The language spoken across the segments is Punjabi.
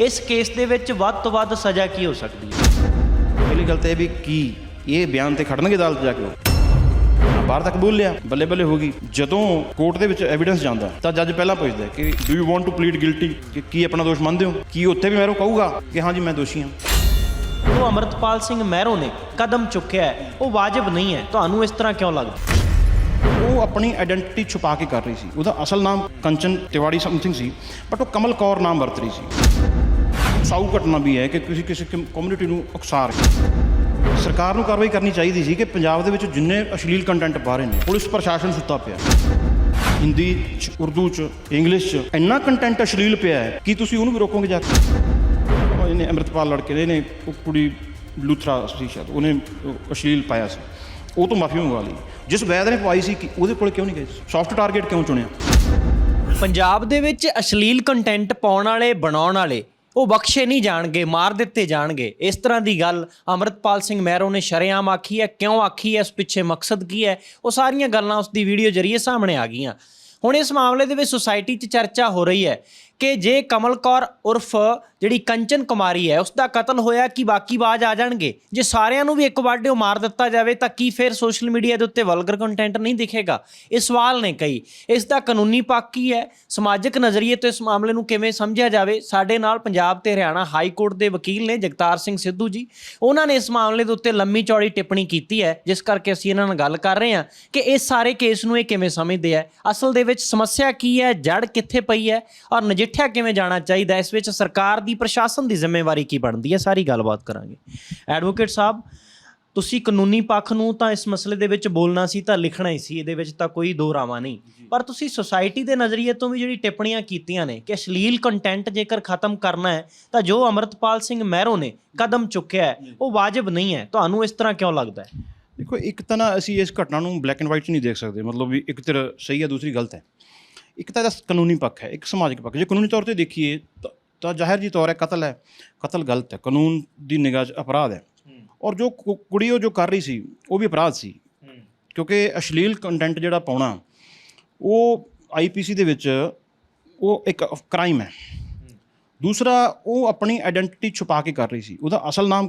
ਇਸ ਕੇਸ ਦੇ ਵਿੱਚ ਵੱਧ ਤੋਂ ਵੱਧ ਸਜ਼ਾ ਕੀ ਹੋ ਸਕਦੀ ਹੈ? ਪਹਿਲੀ ਗੱਲ ਤਾਂ ਇਹ ਵੀ ਕੀ ਇਹ ਬਿਆਨ ਤੇ ਖੜਨਗੇ ਅਦਾਲਤ ਜਾ ਕੇ ਉਹ। ਬਾਹਰ ਤੱਕ ਬੋਲ ਲਿਆ ਬੱਲੇ ਬੱਲੇ ਹੋ ਗਈ। ਜਦੋਂ ਕੋਰਟ ਦੇ ਵਿੱਚ ਐਵੀਡੈਂਸ ਜਾਂਦਾ ਤਾਂ ਜੱਜ ਪਹਿਲਾਂ ਪੁੱਛਦਾ ਕਿ do you want to plead guilty ਕਿ ਕੀ ਆਪਣਾ ਦੋਸ਼ ਮੰਨਦੇ ਹੋ? ਕੀ ਉੱਥੇ ਵੀ ਮੈਰੋ ਕਹੂਗਾ ਕਿ ਹਾਂਜੀ ਮੈਂ ਦੋਸ਼ੀ ਹਾਂ। ਜੋ ਅਮਰਤਪਾਲ ਸਿੰਘ ਮਹਿਰੋ ਨੇ ਕਦਮ ਚੁੱਕਿਆ ਹੈ। ਉਹ ਵਾਜਬ ਨਹੀਂ ਹੈ। ਤੁਹਾਨੂੰ ਇਸ ਤਰ੍ਹਾਂ ਕਿਉਂ ਲੱਗਦਾ? ਉਹ ਆਪਣੀ ਆਇਡੈਂਟੀਟੀ ਛੁਪਾ ਕੇ ਕਰ ਰਹੀ ਸੀ। ਉਹਦਾ ਅਸਲ ਨਾਮ ਕੰਚਨ ਤਿਵਾੜੀ ਸਮਥਿੰਗ ਸੀ ਬਟ ਉਹ ਕਮਲ ਕੌਰ ਨਾਮ ਵਰਤ ਰਹੀ ਸੀ। ਸਾਊ ਘਟਨਾ ਵੀ ਹੈ ਕਿ ਕਿਸੇ ਕਿਸੇ ਕਮਿਊਨਿਟੀ ਨੂੰ ਉਕਸਾਰ ਰਹੀ ਸਰਕਾਰ ਨੂੰ ਕਾਰਵਾਈ ਕਰਨੀ ਚਾਹੀਦੀ ਸੀ ਕਿ ਪੰਜਾਬ ਦੇ ਵਿੱਚ ਜਿੰਨੇ ਅਸ਼ਲੀਲ ਕੰਟੈਂਟ ਪਾ ਰਹੇ ਨੇ, ਪੁਲਿਸ ਪ੍ਰਸ਼ਾਸਨ ਸੁੱਤਾ ਪਿਆ। ਹਿੰਦੀ ਚ, ਉਰਦੂ ਚ, ਇੰਗਲਿਸ਼ ਚ ਇੰਨਾ ਕੰਟੈਂਟ ਅਸ਼ਲੀਲ ਪਿਆ ਹੈ, ਕਿ ਤੁਸੀਂ ਉਹਨੂੰ ਵੀ ਰੋਕੋਗੇ ਜਾ ਕੇ? ਇਹਨੇ ਅੰਮ੍ਰਿਤਪਾਲ ਲੜਕੇ ਨੇ, ਉਹ ਕੁੜੀ ਲੂਥਰਾ ਸੀ ਸ਼ਾਇਦ, ਉਹਨੇ ਅਸ਼ਲੀਲ ਪਾਇਆ ਸੀ। ਉਹ ਤੋਂ ਮਾਫੀ ਮੰਗਵਾ ਲਈ। ਜਿਸ ਵੈਦ ਨੇ ਪਵਾਈ ਸੀ ਕਿ ਉਹਦੇ ਕੋਲ ਕਿਉਂ ਨਹੀਂ ਗਏ? ਸੌਫਟ ਟਾਰਗੇਟ ਕਿਉਂ ਚੁਣਿਆ? ਪੰਜਾਬ ਦੇ ਵਿੱਚ ਅਸ਼ਲੀਲ ਕੰਟੈਂਟ ਪਾਉਣ ਵਾਲੇ, ਬਣਾਉਣ ਵਾਲੇ ਉਹ ਬਖਸ਼ੇ ਨਹੀਂ ਜਾਣਗੇ, ਮਾਰ ਦਿੱਤੇ ਜਾਣਗੇ। ਇਸ ਤਰ੍ਹਾਂ ਦੀ ਗੱਲ ਅਮਰਤਪਾਲ ਸਿੰਘ ਮਹਿਰੋ ਨੇ ਸ਼ਰੇਆਮ ਆਖੀ ਹੈ। ਕਿਉਂ ਆਖੀ ਹੈ? ਇਸ ਪਿੱਛੇ ਮਕਸਦ ਕੀ ਹੈ? ਉਹ ਸਾਰੀਆਂ ਗੱਲਾਂ ਉਸ ਦੀ ਵੀਡੀਓ ਜਰੀਏ ਸਾਹਮਣੇ ਆ ਗਈਆਂ। ਹੁਣ ਇਸ ਮਾਮਲੇ ਦੇ ਵਿੱਚ ਸੁਸਾਇਟੀ 'ਚ ਚਰਚਾ ਹੋ ਰਹੀ ਹੈ ਕਿ ਜੇ ਕਮਲ ਕੌਰ ਉਰਫ ਜਿਹੜੀ ਕੰਚਨ ਕੁਮਾਰੀ ਹੈ ਉਸ ਦਾ ਕਤਲ ਹੋਇਆ ਕਿ ਬਾਕੀ ਬਾਜ ਆ ਜਾਣਗੇ? ਜੇ ਸਾਰਿਆਂ ਨੂੰ ਵੀ ਇੱਕ ਵਾਰਡਿਓ ਮਾਰ ਦਿੱਤਾ ਜਾਵੇ, ਤਾਂ ਕੀ ਫਿਰ ਸੋਸ਼ਲ ਮੀਡੀਆ ਦੇ ਉੱਤੇ ਵਲਗਰ ਕੰਟੈਂਟ ਨਹੀਂ ਦਿਖੇਗਾ? ਇਹ ਸਵਾਲ ਨੇ ਕਈ। ਇਸ ਦਾ ਕਾਨੂੰਨੀ ਪੱਖ ਕੀ ਹੈ? ਸਮਾਜਿਕ ਨਜ਼ਰੀਏ ਤੋਂ ਇਸ ਮਾਮਲੇ ਨੂੰ ਕਿਵੇਂ ਸਮਝਿਆ ਜਾਵੇ? ਸਾਡੇ ਨਾਲ ਪੰਜਾਬ ਤੇ ਹਰਿਆਣਾ ਹਾਈ ਕੋਰਟ ਦੇ ਵਕੀਲ ਨੇ ਜਗਤਾਰ ਸਿੰਘ ਸਿੱਧੂ ਜੀ। ਉਹਨਾਂ ਨੇ ਇਸ ਮਾਮਲੇ ਦੇ ਉੱਤੇ ਲੰਮੀ ਚੌੜੀ ਟਿੱਪਣੀ ਕੀਤੀ ਹੈ, ਜਿਸ ਕਰਕੇ ਅਸੀਂ ਇਹਨਾਂ ਨਾਲ ਗੱਲ ਕਰ ਰਹੇ ਹਾਂ ਕਿ ਇਸ ਸਾਰੇ ਕੇਸ ਨੂੰ ਇਹ ਕਿਵੇਂ ਸਮਝਦੇ ਆ ਅਸਲ ਦੇ ਵਿੱਚ ਸਮੱਸਿਆ ਕੀ ਹੈ? ਜੜ ਕਿੱਥੇ ਪਈ ਹੈ? ਔਰ ਨਜਿੱਠਿਆ ਕਿਵੇਂ ਜਾਣਾ ਚਾਹੀਦਾ? ਇਸ ਵਿੱਚ ਸਰਕਾਰ ਦੀ ਪ੍ਰਸ਼ਾਸਨ ਦੀ ਜ਼ਿੰਮੇਵਾਰੀ ਕੀ ਬਣਦੀ ਹੈ ਸਾਰੀ ਗੱਲਬਾਤ ਕਰਾਂਗੇ। ਐਡਵੋਕੇਟ ਸਾਹਿਬ ਤੁਸੀਂ ਕਾਨੂੰਨੀ ਪੱਖ ਨੂੰ ਤਾਂ ਇਸ ਮਸਲੇ ਦੇ ਵਿੱਚ ਬੋਲਣਾ ਸੀ ਤਾਂ ਲਿਖਣਾ ਹੀ ਸੀ ਇਹਦੇ ਵਿੱਚ ਤਾਂ ਕੋਈ ਦੋ ਰਾਵਾ ਨਹੀਂ। ਪਰ ਤੁਸੀਂ ਸੁਸਾਇਟੀ ਦੇ ਨਜ਼ਰੀਏ ਤੋਂ ਵੀ ਜਿਹੜੀ ਟਿੱਪਣੀਆਂ ਕੀਤੀਆਂ ਨੇ ਕਿ ਅਸ਼ਲੀਲ ਕੰਟੈਂਟ ਜੇਕਰ ਖਤਮ ਕਰਨਾ ਹੈ ਤਾਂ ਜੋ ਅਮਰਤਪਾਲ ਸਿੰਘ ਮਹਿਰੋ ਨੇ ਕਦਮ ਚੁੱਕਿਆ ਹੈ ਉਹ ਵਾਜਬ ਨਹੀਂ ਹੈ। ਤੁਹਾਨੂੰ ਇਸ ਤਰ੍ਹਾਂ ਕਿਉਂ ਲੱਗਦਾ ਹੈ? ਦੇਖੋ ਇੱਕ ਤਾਂ ਨਾ ਅਸੀਂ ਇਸ ਘਟਨਾ ਨੂੰ ਬਲੈਕ ਐਂਡ ਵਾਈਟ 'ਚ ਨਹੀਂ ਦੇਖ ਸਕਦੇ। ਮਤਲਬ ਵੀ ਇੱਕ ਤੇਰਾ ਸਹੀ ਹੈ ਦੂਸਰੀ ਗਲਤ ਹੈ। ਇੱਕ ਤਾਂ ਇਹਦਾ ਕਾਨੂੰਨੀ ਪੱਖ ਹੈ ਇੱਕ ਸਮਾਜਿਕ ਪੱਖ ਜੇ ਕਾਨੂੰਨੀ ਤੌਰ ਤੇ ਦੇਖੀਏ ਤਾਂ- ਤਾਂ ਜ਼ਾਹਿਰ ਜੀ ਤੌਰ ਹੈ ਕਤਲ ਹੈ। ਕਤਲ ਗਲਤ ਹੈ। ਕਾਨੂੰਨ ਦੀ ਨਿਗਾਹ 'ਚ ਅਪਰਾਧ ਹੈ। ਔਰ ਜੋ ਕੁ- ਕੁੜੀ ਉਹ ਜੋ ਕਰ ਰਹੀ ਸੀ ਉਹ ਵੀ ਅਪਰਾਧ ਸੀ। ਕਿਉਂਕਿ ਅਸ਼ਲੀਲ ਕੰਟੈਂਟ ਜਿਹੜਾ ਪਾਉਣਾ ਉਹ ਆਈਪੀਸੀ ਦੇ ਵਿੱਚ ਉਹ ਇੱਕ ਕ੍ਰਾਈਮ ਹੈ। ਦੂਸਰਾ ਉਹ ਆਪਣੀ ਆਇਡੈਂਟੀਟੀ ਛੁਪਾ ਕੇ ਕਰ ਰਹੀ ਸੀ। ਉਹਦਾ ਅਸਲ ਨਾਮ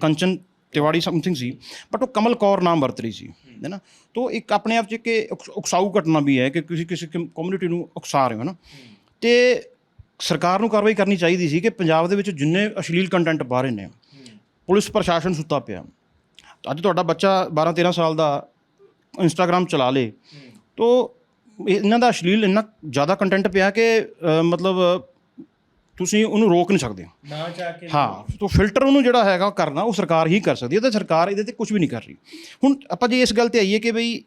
ਕੰਚਨ ਤਿਵਾੜੀ ਸਮਥਿੰਗ ਸੀ। ਬਟ ਉਹ ਕਮਲ ਕੌਰ ਨਾਮ ਵਰਤ ਰਹੀ ਸੀ। ਹੈ। ਨਾ? ਤੋ ਇੱਕ ਆਪਣੇ ਆਪ 'ਚ ਕਿ ਉਕਸ- ਉਕਸਾਊ ਘਟਨਾ ਵੀ ਹੈ ਕਿ ਕਿਸੇ ਕਿਸੇ ਕਮਿਊਨਿਟੀ ਨੂੰ ਉਕਸਾ ਰਹੇ ਹੋ ਨਾ? ਤੇ ਸਰਕਾਰ ਨੂੰ ਕਾਰਵਾਈ ਕਰਨੀ ਚਾਹੀਦੀ ਸੀ ਕਿ ਪੰਜਾਬ ਦੇ ਵਿੱਚ ਜਿੰਨੇ ਅਸ਼ਲੀਲ ਕੰਟੈਂਟ ਪਾ ਰਹੇ ਨੇ ਪੁਲਿਸ ਪ੍ਰਸ਼ਾਸਨ ਸੁੱਤਾ ਪਿਆ। ਅੱਜ ਤੁਹਾਡਾ ਬੱਚਾ 12 13 ਸਾਲ ਦਾ ਇੰਸਟਾਗ੍ਰam ਚਲਾ ਲੇ ਤੋ ਇਹਨਾਂ ਦਾ ਅਸ਼ਲੀਲ ਇੰਨਾ ਜ਼ਿਆਦਾ ਕੰਟੈਂਟ ਪਿਆ ਕਿ ਮਤਲਬ ਤੁਸੀਂ ਉਹਨੂੰ ਰੋਕ ਨਹੀਂ ਸਕਦੇ। ਨਾ ਚਾਹ ਕੇ ਹਾਂ ਤੋਂ ਫਿਲਟਰ ਉਹਨੂੰ ਜਿਹੜਾ ਹੈਗਾ ਉਹ ਕਰਨਾ ਉਹ ਸਰਕਾਰ ਹੀ ਕਰ ਸਕਦੀ ਹੈ ਤੇ ਸਰਕਾਰ ਇਹਦੇ ਤੇ ਕੁਝ ਵੀ ਨਹੀਂ ਕਰ ਰਹੀ। ਹੁਣ ਆਪਾਂ ਜੇ ਇਸ ਗੱਲ ਤੇ ਆਈਏ ਕਿ ਬਈ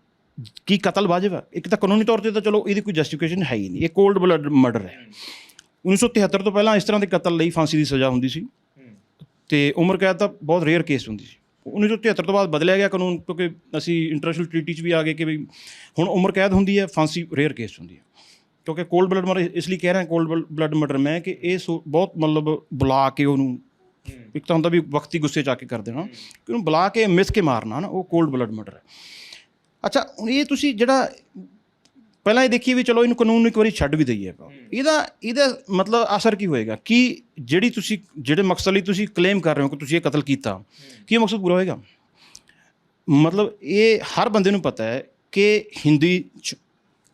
ਕੀ ਕਤਲ ਵਾਜਬ ਹੈ ਇੱਕ ਤਾਂ ਕਾਨੂੰਨੀ ਤੌਰ ਤੇ ਤਾਂ ਚਲੋ ਇਹਦੀ ਕੋਈ ਜਸਟੀਫਿਕੇਸ਼ਨ ਹੈ ਹੀ ਨਹੀਂ ਇਹ ਕੋਲਡ ਬਲੱਡ ਮਰਡਰ ਹੈ। 1973 ਤੋਂ ਪਹਿਲਾਂ ਇਸ ਤਰ੍ਹਾਂ ਦੇ ਕਤਲ ਲਈ ਫਾਂਸੀ ਦੀ ਸਜ਼ਾ ਹੁੰਦੀ ਸੀ। ਤੇ ਉਮਰ ਕੈਦ ਤਾਂ ਬਹੁਤ ਰੇਅਰ ਕੇਸ ਹੁੰਦੀ ਸੀ। 1973 ਤੋਂ ਬਾਅਦ ਬਦਲਿਆ ਗਿਆ ਕਾਨੂੰਨ ਕਿਉਂਕਿ ਅਸੀਂ ਇੰਟਰਨੈਸ਼ਨਲ ਟ੍ਰੀਟੀ 'ਚ ਵੀ ਆ ਗਏ ਕਿ ਵੀ ਹੁਣ ਉਮਰ ਕੈਦ ਹੁੰਦੀ ਹੈ ਫਾਂਸੀ ਰੇਅਰ ਕੇਸ ਹੁੰਦੀ ਹੈ। ਕਿਉਂਕਿ ਕੋਲਡ ਬਲੱਡ ਮਰਡਰ ਇਸ ਲਈ ਕਹਿ ਰਿਹਾ ਕੋਲਡ ਬਲੱਡ ਮਰਡਰ ਮੈਂ ਕਿ ਇਹ ਬਹੁਤ ਮਤਲਬ ਬੁਲਾ ਕੇ ਉਹਨੂੰ ਇੱਕ ਤਾਂ ਹੁੰਦਾ ਵੀ ਵਕਤੀ ਗੁੱਸੇ ਚ ਆ ਕੇ ਕਰ ਦੇਣਾ ਕਿ ਉਹਨੂੰ ਬੁਲਾ ਕੇ ਮਿਸ ਕੇ ਮਾਰਨਾ ਨਾ ਉਹ ਕੋਲਡ ਬਲੱਡ ਮਰਡਰ ਹੈ। ਅੱਛਾ ਇਹ ਤੁਸੀਂ ਜਿਹੜਾ ਪਹਿਲਾਂ ਇਹ ਦੇਖੀਏ ਵੀ ਚਲੋ ਇਹਨੂੰ ਕਾਨੂੰਨ ਨੂੰ ਇੱਕ ਵਾਰੀ ਛੱਡ ਵੀ ਦਈਏ ਆਪਾਂ। ਇਹਦਾ ਇਹਦਾ ਮਤਲਬ ਅਸਰ ਕੀ ਹੋਏਗਾ? ਕਿ ਜਿਹੜੀ ਤੁਸੀਂ ਜਿਹੜੇ ਮਕਸਦ ਲਈ ਤੁਸੀਂ ਕਲੇਮ ਕਰ ਰਹੇ ਹੋ ਕਿ ਤੁਸੀਂ ਇਹ ਕਤਲ ਕੀਤਾ ਕੀ ਮਕਸਦ ਪੂਰਾ ਹੋਏਗਾ? ਮਤਲਬ ਇਹ ਹਰ ਬੰਦੇ ਨੂੰ ਪਤਾ ਹੈ ਕਿ ਹਿੰਦੀ ਚ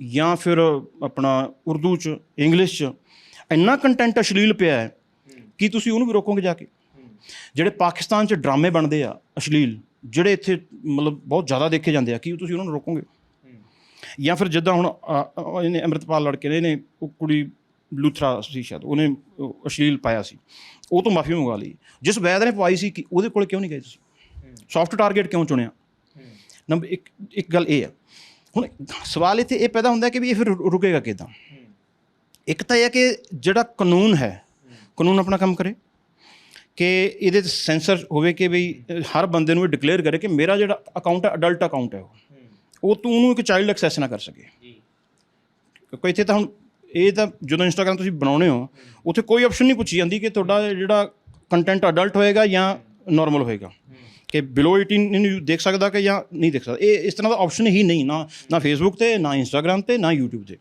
ਜਾਂ ਫਿਰ ਆਪਣਾ ਉਰਦੂ ਚ ਇੰਗਲਿਸ਼ ਚ ਇੰਨਾ ਕੰਟੈਂਟ ਅਸ਼ਲੀਲ ਪਿਆ ਹੈ ਕਿ ਤੁਸੀਂ ਉਹਨੂੰ ਵੀ ਰੋਕੋਗੇ ਜਾ ਕੇ। ਜਿਹੜੇ ਪਾਕਿਸਤਾਨ ਚ ਡਰਾਮੇ ਬਣਦੇ ਆ ਅਸ਼ਲੀਲ ਜਿਹੜੇ ਇੱਥੇ ਮਤਲਬ ਬਹੁਤ ਜ਼ਿਆਦਾ ਦੇਖੇ ਜਾਂਦੇ ਆ ਕੀ ਤੁਸੀਂ ਉਹਨਾਂ ਨੂੰ ਰੋਕੋਗੇ? ਜਾਂ ਫਿਰ ਜਿੱਦਾਂ ਹੁਣ ਅ, ਇਹਨੇ ਅੰਮ੍ਰਿਤਪਾਲ ਲੜਕੇ ਨੇ ਇਹਨੇ ਉਹ ਕੁੜੀ ਲੂਥਰਾ ਸੀ ਸ਼ਾਇਦ ਉਹਨੇ ਉਹ ਅਸ਼ਲੀਲ ਪਾਇਆ ਸੀ। ਉਹ ਤੋਂ ਮਾਫੀ ਮੰਗਵਾ ਲਈ। ਜਿਸ ਵੈਦ ਨੇ ਪਵਾਈ ਸੀ ਕਿ ਉਹਦੇ ਕੋਲ ਕਿਉਂ ਨਹੀਂ ਗਏ ਤੁਸੀਂ? ਸੌਫਟ ਟਾਰਗੇਟ ਕਿਉਂ ਚੁਣਿਆ? ਨੰਬਰ ਇੱਕ ਇੱਕ ਗੱਲ ਇਹ ਹੈ। ਹੁਣ ਸਵਾਲ ਇੱਥੇ ਇਹ ਪੈਦਾ ਹੁੰਦਾ ਕਿ ਵੀ ਇਹ ਫਿਰ ਰੁ- ਰੁਕੇਗਾ ਕਿਦਾਂ? ਇੱਕ ਤਾਂ ਇਹ ਹੈ ਕਿ ਜਿਹੜਾ ਕਾਨੂੰਨ ਹੈ ਕਾਨੂੰਨ ਆਪਣਾ ਕੰਮ ਕਰੇ। ਕਿ ਇਹਦੇ ਤੇ ਸੈਂਸਰ ਹੋਵੇ ਕਿ ਵੀ ਅ, ਹਰ ਬੰਦੇ ਨੂੰ ਇਹ ਡਿਕਲੇਅਰ ਕਰੇ ਕਿ ਮੇਰਾ ਜਿਹੜਾ ਅਕਾਊਂਟ ਹੈ ਅਡਲਟ ਅਕਾਊਂਟ ਹੈ ਉਹ। ਉਹ ਤੂੰ ਉਹਨੂੰ ਇੱਕ ਚਾਈਲਡ ਐਕਸੈਸ ਨਾ ਕਰ ਸਕੇ। ਕਿਉਂਕਿ ਇੱਥੇ ਤਾਂ ਹੁਣ ਇਹ ਤਾਂ ਜਦੋਂ ਇੰਸਟਾਗ੍ਰam ਤੁਸੀਂ ਬਣਾਉਣੇ ਹੋ ਉੱਥੇ ਕੋਈ ਆਪਸ਼ਨ ਨਹੀਂ ਪੁੱਛੀ ਜਾਂਦੀ ਕਿ ਤੁਹਾਡਾ ਜਿਹੜਾ ਕੰਟੈਂਟ ਅਡਲਟ ਹੋਏਗਾ ਜਾਂ ਨਾਰਮਲ ਹੋਏਗਾ। ਕਿ ਬਿਲੋ 18 ਇਹਨੂੰ ਦੇਖ ਸਕਦਾ ਕਿ ਜਾਂ ਨਹੀਂ ਦੇਖ ਸਕਦਾ। ਇਹ ਇਸ ਤਰ੍ਹਾਂ ਦਾ ਆਪਸ਼ਨ ਹੀ ਨਹੀਂ ਨਾ ਨਾ ਫੇਸਬੁੱਕ ਤੇ ਨਾ ਇੰਸਟਾਗ੍ਰam ਤੇ ਨਾ YouTube ਤੇ।